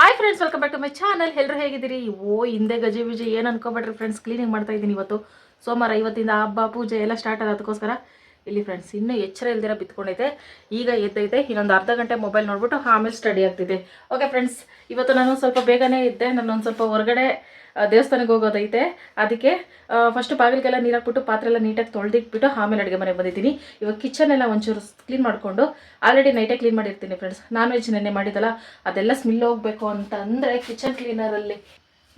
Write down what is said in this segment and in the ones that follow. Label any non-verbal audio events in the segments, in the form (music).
Hi friends welcome back to my channel ಎಲ್ಲರೂ ಹೇಗಿದ್ದೀರಿ? ಓ, ಹಿಂದೆ ಗಜೆ ವಿಜಿ ಏನು ಅನ್ಕೋಬೇಡ್ರಿ ಫ್ರೆಂಡ್ಸ್ ಕ್ಲೀನಿಂಗ್ ಮಾಡ್ತಾ ಇದ್ದೀನಿ ಇವತ್ತು. ಸೋಮವಾರ ಇವತ್ತಿಂದ ಹಬ್ಬ, ಪೂಜೆ ಎಲ್ಲ ಸ್ಟಾರ್ಟ್ ಆದ ಅದಕ್ಕೋಸ್ಕರ ಇಲ್ಲಿ ಫ್ರೆಂಡ್ಸ್ ಇನ್ನೂ ಎಚ್ಚರ ಇಲ್ದಿರ ಬಿತ್ಕೊಂಡೈತೆ. ಈಗ ಎದ್ದೈತೆ, ಇನ್ನೊಂದು ಅರ್ಧ ಗಂಟೆ ಮೊಬೈಲ್ ನೋಡ್ಬಿಟ್ಟು ಆಮೇಲೆ ಸ್ಟಡಿ ಆಗ್ತಿದೆ. ಓಕೆ ಫ್ರೆಂಡ್ಸ್ ಇವತ್ತು ನಾನು ಸ್ವಲ್ಪ ಬೇಗನೆ ಇದ್ದೆ. ನಾನು ಒಂದು ಸ್ವಲ್ಪ ಹೊರಗಡೆ ದೇವಸ್ಥಾನಕ್ಕೆ ಹೋಗೋದೈತೆ. ಅದಕ್ಕೆ ಫಸ್ಟ್ ಬಾಗಿಲಿಗೆಲ್ಲ ನೀರು ಹಾಕ್ಬಿಟ್ಟು ಪಾತ್ರೆ ಎಲ್ಲ ನೀಟಾಗಿ ತೊಳೆದಿಟ್ಬಿಟ್ಟು ಆಮೇಲೆ ಅಡುಗೆ ಮನೆಗೆ ಬಂದಿದ್ದೀನಿ. ಇವಾಗ ಕಿಚನ್ ಎಲ್ಲ ಒಂಚೂರು ಕ್ಲೀನ್ ಮಾಡಿಕೊಂಡು ಆಲ್ರೆಡಿ ನೈಟೇ ಕ್ಲೀನ್ ಮಾಡಿರ್ತೀನಿ ಫ್ರೆಂಡ್ಸ್ ನಾನ್ ವೆಜ್ ನೆನ್ನೆ ಮಾಡಿದ್ದಲ್ಲ, ಅದೆಲ್ಲ ಸ್ಮೆಲ್ ಹೋಗ್ಬೇಕು ಅಂತ ಅಂದರೆ ಕಿಚನ್ ಕ್ಲೀನರಲ್ಲಿ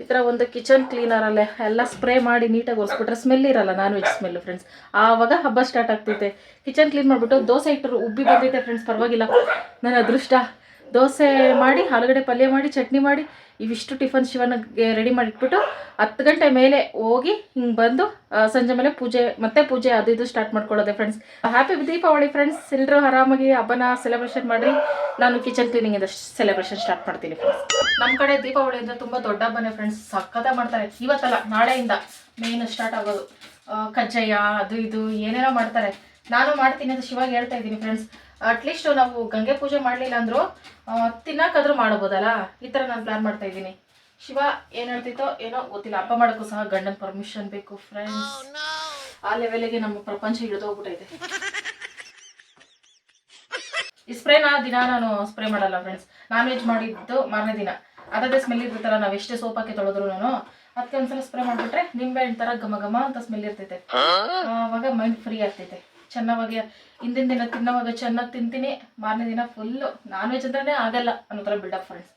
ಈ ಥರ ಒಂದು ಕಿಚನ್ ಕ್ಲೀನರಲ್ಲೇ ಎಲ್ಲ ಸ್ಪ್ರೇ ಮಾಡಿ ನೀಟಾಗಿ ಒರೆಸ್ಬಿಟ್ರೆ ಸ್ಮೆಲ್ ಇರಲ್ಲ ನಾನ್ ವೆಜ್ ಸ್ಮೆಲ್ ಫ್ರೆಂಡ್ಸ್ ಆವಾಗ ಹಬ್ಬ ಸ್ಟಾರ್ಟ್ ಆಗ್ತೈತೆ. ಕಿಚನ್ ಕ್ಲೀನ್ ಮಾಡಿಬಿಟ್ಟು ದೋಸೆ ಇಟ್ಟರು ಉಬ್ಬಿ ಬಂದೈತೆ ಫ್ರೆಂಡ್ಸ್ ಪರವಾಗಿಲ್ಲ. ನನ್ನ ಅದೃಷ್ಟ. ದೋಸೆ ಮಾಡಿ, ಆಲೂಗಡ್ಡೆ ಪಲ್ಯ ಮಾಡಿ, ಚಟ್ನಿ ಮಾಡಿ, ಇವಿಷ್ಟು ಟಿಫನ್ ಶಿವನಿಗೆ ರೆಡಿ ಮಾಡಿಟ್ಬಿಟ್ಟು ಹತ್ತು ಗಂಟೆ ಮೇಲೆ ಹೋಗಿ ಹಿಂಗೆ ಬಂದು ಸಂಜೆ ಮೇಲೆ ಪೂಜೆ, ಮತ್ತೆ ಪೂಜೆ ಅದು ಇದು ಸ್ಟಾರ್ಟ್ ಮಾಡ್ಕೊಳ್ಳೋದೆ ಫ್ರೆಂಡ್ಸ್ ಹ್ಯಾಪಿ ದೀಪಾವಳಿ ಫ್ರೆಂಡ್ಸ್ ಎಲ್ಲರೂ ಆರಾಮಾಗಿ ಹಬ್ಬನ ಸೆಲೆಬ್ರೇಷನ್ ಮಾಡಿ ನಾನು ಕಿಚನ್ ಕ್ಲೀನಿಂಗ್ ಇಂದ ಸೆಲೆಬ್ರೇಷನ್ ಸ್ಟಾರ್ಟ್ ಮಾಡ್ತೀನಿ ಫ್ರೆಂಡ್ಸ್ ನಮ್ಮ ಕಡೆ ದೀಪಾವಳಿ ಅಂದರೆ ತುಂಬ ದೊಡ್ಡ ಹಬ್ಬನೇ ಫ್ರೆಂಡ್ಸ್ ಸಕ್ಕತ್ತ ಮಾಡ್ತಾರೆ. ಇವತ್ತಲ್ಲ, ನಾಳೆಯಿಂದ ಮೇನ್ ಸ್ಟಾರ್ಟ್ ಆಗೋದು. ಕಜ್ಜಾಯ, ಅದು ಇದು, ಏನೇನೋ ಮಾಡ್ತಾರೆ. ನಾನು ಮಾಡ್ತೀನಿ ಅಂತ ಶಿವಾಗ ಹೇಳ್ತಾ ಇದ್ದೀನಿ ಫ್ರೆಂಡ್ಸ್ ಅಟ್ಲೀಸ್ಟ್ ನಾವು ಗಂಗೆ ಪೂಜೆ ಮಾಡಲಿಲ್ಲ ಅಂದ್ರು ತಿನ್ನಕ್ಕಾದ್ರೂ ಮಾಡಬಹುದಲ್ಲ ಈ ತರ ನಾನು ಪ್ಲಾನ್ ಮಾಡ್ತಾ ಇದ್ದೀನಿ. ಶಿವ ಏನ್ ಹೇಳ್ತಿತ್ತೋ ಏನೋ ಗೊತ್ತಿಲ್ಲ. ಹಬ್ಬ ಮಾಡೋಕ್ಕೂ ಸಹ ಗಂಡನ್ ಪರ್ಮಿಷನ್ ಬೇಕು ಫ್ರೆಂಡ್ಸ್ ಆ ಲೆವೆಲಿಗೆ ನಮ್ಮ ಪ್ರಪಂಚ ಹಿಡಿದೋಗ್ಬಿಟ್ಟೈತೆ ಈ ಸ್ಪ್ರೇನ ದಿನ ನಾನು ಸ್ಪ್ರೇ ಮಾಡಲ್ಲ ಫ್ರೆಂಡ್ಸ್ ನಾನ್ ವೆಜ್ ಮಾಡಿದ್ದು ಮಾರನೇ ದಿನ. ಅದೇ ಸ್ಮೆಲ್ ಇರ್ತೈತಲ್ಲ ನಾವು ಎಷ್ಟೇ ಸೋಪ್ ಹಾಕಿ ತೊಳೆದ್ರು ನಾನು ಅದಕ್ಕೆ ಒಂದ್ಸಲ ಸ್ಪ್ರೇ ಮಾಡ್ಬಿಟ್ರೆ ನಿಂಬೆ ಹಣ್ಣು ತರ ಘಮ ಘಮ ಅಂತ ಸ್ಮೆಲ್ ಇರ್ತೈತೆ. ಆವಾಗ ಮೈಂಡ್ ಫ್ರೀ ಆಗ್ತೈತೆ. ಚೆನ್ನಾಗಿ ಹಿಂದಿನ ದಿನ ತಿನ್ನೋವಾಗ ಚೆನ್ನಾಗಿ ತಿಂತೀನಿ. ಮಾರನೇ ದಿನ ಫುಲ್ಲು ನಾನ್ ವೆಜ್ ಅಂತಾನೆ ಆಗಲ್ಲ ಅನ್ನೋ ಥರ ಬಿಲ್ಡಪ್ ಫ್ರೆಂಡ್ಸ್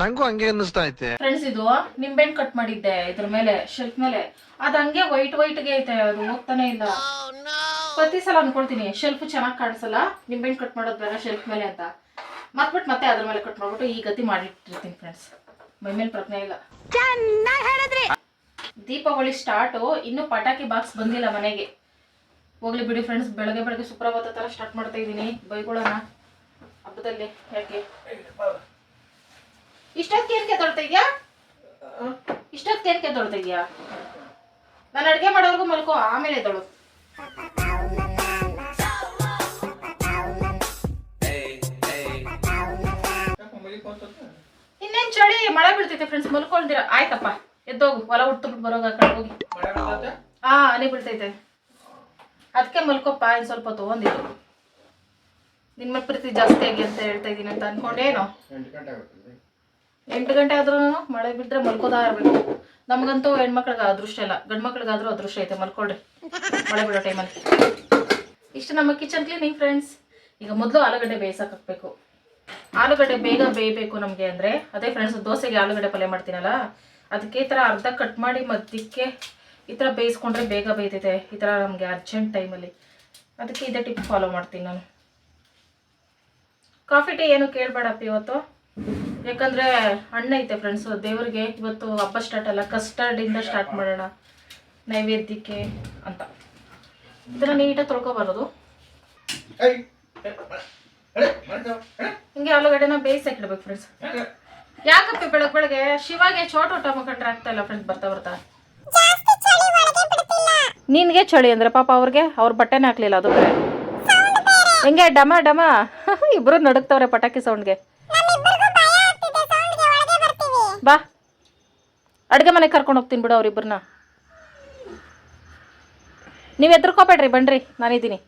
ನಂಗೂ ಹಂಗೆ ಅನ್ನಿಸ್ತಾ ಐತೆ. ಫ್ರೆಂಡ್ಸ್ ಇದು ನಿಂಬೆಹಣ್ಣು ಕಟ್ ಮಾಡಿದ್ದೆ ಇದ್ರ ಮೇಲೆ ಶೆಲ್ಫ್ ಮೇಲೆ. ಅದು ಹಂಗೆ ವೈಟ್ ವೈಟ್ಗೆ ಐತೆ ಅದು ಹೋಗ್ತಾನೆ ಇಲ್ಲ. ಪ್ರತಿ ಸಲ ಅನ್ಕೊಳ್ತೀನಿ ಶೆಲ್ಫ್ ಚೆನ್ನಾಗಿ ಕಾಣಿಸಲ್ಲ ನಿಂಬೆಹಣ್ಣು ಕಟ್ ಮಾಡೋದು ಬೇಡ ಶೆಲ್ಫ್ ಮೇಲೆ ಅಂತ. ಮತ್ಬಿಟ್ಟು ಮತ್ತೆ ಅದ್ರ ಮೇಲೆ ಕಟ್ ಮಾಡ್ಬಿಟ್ಟು ಈ ಗತಿ ಮಾಡಿಟ್ಟಿರ್ತೀನಿ ಫ್ರೆಂಡ್ಸ್ ಮೈ ಮೇಲೆ ಪ್ರಜ್ಞೆ ಇಲ್ಲ. ದೀಪಾವಳಿ ಸ್ಟಾರ್ಟು ಇನ್ನೂ ಪಟಾಕಿ ಬಾಕ್ಸ್ ಬಂದಿಲ್ಲ ಮನೆಗೆ. ಹೋಗ್ಲಿ ಬಿಡಿ ಫ್ರೆಂಡ್ಸ್ ಬೆಳಗ್ಗೆ ಬೆಳಗ್ಗೆ ಸುಪ್ರಭಾತ ಥರ ಸ್ಟಾರ್ಟ್ ಮಾಡ್ತಾ ಇದ್ದೀನಿ. ಬೈಕೊಳ್ಳೋಣ. ಹಬ್ಬದಲ್ಲಿ ಯಾಕೆ? ಇಷ್ಟೊತ್ ಏನಕ್ಕೆ ತೊಳ್ತಾ ಇದೆಯಾ? ಏನಕ್ಕೆ ತೊಳ್ತಾ ಇದೆಯಾ? ನಾನು ಅಡುಗೆ ಮಾಡೋರ್ಗು ಮಲ್ಕೋ ಆಮೇಲೆ ಎದ್ದಳು. ಇನ್ನೇನ್ ಚಳಿ? ಮಳೆ ಬೀಳ್ತೈತೆ ಫ್ರೆಂಡ್ಸ್ ಮಲ್ಕೊಳ್ದಿರ ಆಯ್ತಪ್ಪ. ಎದ್ದೋಗು. ಹೊಲ ಹುಡ್ತುಬಿಟ್ಟು ಬರೋಗ ಕಡೆ ಹೋಗಿ. ಹಾ ಅಲ್ಲಿ ಬೀಳ್ತೈತೆ. ಅದಕ್ಕೆ ಮಲ್ಕೊಪ್ಪ ಇನ್ನು ಸ್ವಲ್ಪ ತೊಗೊಂಡಿದ್ದು. ನಿಮ್ಮ ಪ್ರೀತಿ ಜಾಸ್ತಿ ಆಗಿ ಅಂತ ಹೇಳ್ತಾ ಇದ್ದೀನಿ ಅಂತ ಅನ್ಕೊಂಡೇನೋ? ಎಂಟು ಗಂಟೆ ಆದ್ರೂ ಮಳೆ ಬಿದ್ದರೆ ಮಲ್ಕೋದಾ ಇರಬೇಕು. ನಮಗಂತೂ ಹೆಣ್ಮಕ್ಳಿಗೆ ಅದೃಷ್ಟ ಇಲ್ಲ. ಗಂಡು ಮಕ್ಳಿಗಾದ್ರೂ ಅದೃಷ್ಟ ಐತೆ ಮಲ್ಕೊಳ್ರಿ. ಮಳೆ ಬಿಡೋ ಟೈಮಲ್ಲಿ. ಇಷ್ಟು ನಮ್ಮ ಕಿಚನ್ ಕ್ಲೀನಿಂಗ್ ಫ್ರೆಂಡ್ಸ್. ಈಗ ಮೊದಲು ಆಲೂಗಡ್ಡೆ ಬೇಯಿಸಕ್ಕೆ ಹಾಕ್ಬೇಕು. ಆಲೂಗಡ್ಡೆ ಬೇಗ ಬೇಯಬೇಕು ನಮಗೆ ಅಂದರೆ. ಅದೇ ಫ್ರೆಂಡ್ಸ್ ದೋಸೆಗೆ ಆಲೂಗಡ್ಡೆ ಪಲ್ಯ ಮಾಡ್ತೀನಲ್ಲ ಅದಕ್ಕೆ ಈ ಥರ ಅರ್ಧ ಕಟ್ ಮಾಡಿ ಮಧ್ಯಕ್ಕೆ ಈ ಥರ ಬೇಯಿಸ್ಕೊಂಡ್ರೆ ಬೇಗ ಬೇಯ್ತೈತೆ. ಈ ಥರ ನಮಗೆ ಅರ್ಜೆಂಟ್ ಟೈಮಲ್ಲಿ ಅದಕ್ಕೆ ಇದೇ ಟಿಪ್ ಫಾಲೋ ಮಾಡ್ತೀನಿ ನಾನು. ಕಾಫಿ ಟೀ ಏನು ಕೇಳಬೇಡಪ್ಪ ಇವತ್ತು. ಯಾಕಂದರೆ ಹಣ್ಣು ಐತೆ ಫ್ರೆಂಡ್ಸು ದೇವರಿಗೆ ಇವತ್ತು ಹಬ್ಬ ಸ್ಟಾರ್ಟ್ ಅಲ್ಲ ಕಸ್ಟರ್ಡಿಂದ ಸ್ಟಾರ್ಟ್ ಮಾಡೋಣ. ನೈವೇದ್ಯಕ್ಕೆ ಅಂತ. ಈ ಥರ ನೀಟಾಗಿ ತೊಳ್ಕೊಬಾರದು. ಹಿಂಗೆ ಆಲೂಗಡ್ಡೆನ ಬೇಯಿಸಿ ಇಡ್ಬೇಕು ಫ್ರೆಂಡ್ಸ್ ಯಾಕಪ್ಪ ಬೆಳಗ್ಗೆ ಬೆಳಗ್ಗೆ? ಶಿವಾಗೆ ಚೋಟ ಊಟ ಮುಖಂಡ್ರೆ ಆಗ್ತಾ ಇಲ್ಲ ಫ್ರೆಂಡ್ಸ್ ಬರ್ತಾ ಬರ್ತಾ. ನಿನ್ಗೆ ಚಳಿ ಅಂದ್ರೆ ಪಾಪ ಅವ್ರಿಗೆ ಅವ್ರ ಬಟ್ಟೆನೇ ಹಾಕ್ಲಿಲ್ಲ ಅದು ಬೇರೆ ಹೆಂಗೆ ಡಮ ಡಮ? (laughs) ಇಬ್ರು ನಡುಕ್ತವ್ರೆ ಪಟಾಕಿ ಸೌಂಡ್ಗೆ. ಬಾ. ಅಡುಗೆ ಮನೆಗೆ ಕರ್ಕೊಂಡು ಹೋಗ್ತೀನಿ ಬಿಡು ಅವ್ರಿಬ್ರನ್ನ. ನೀವು ಎದ್ರಕೋಬೇಡ್ರಿ ಬನ್ರಿ ನಾನಿದ್ದೀನಿ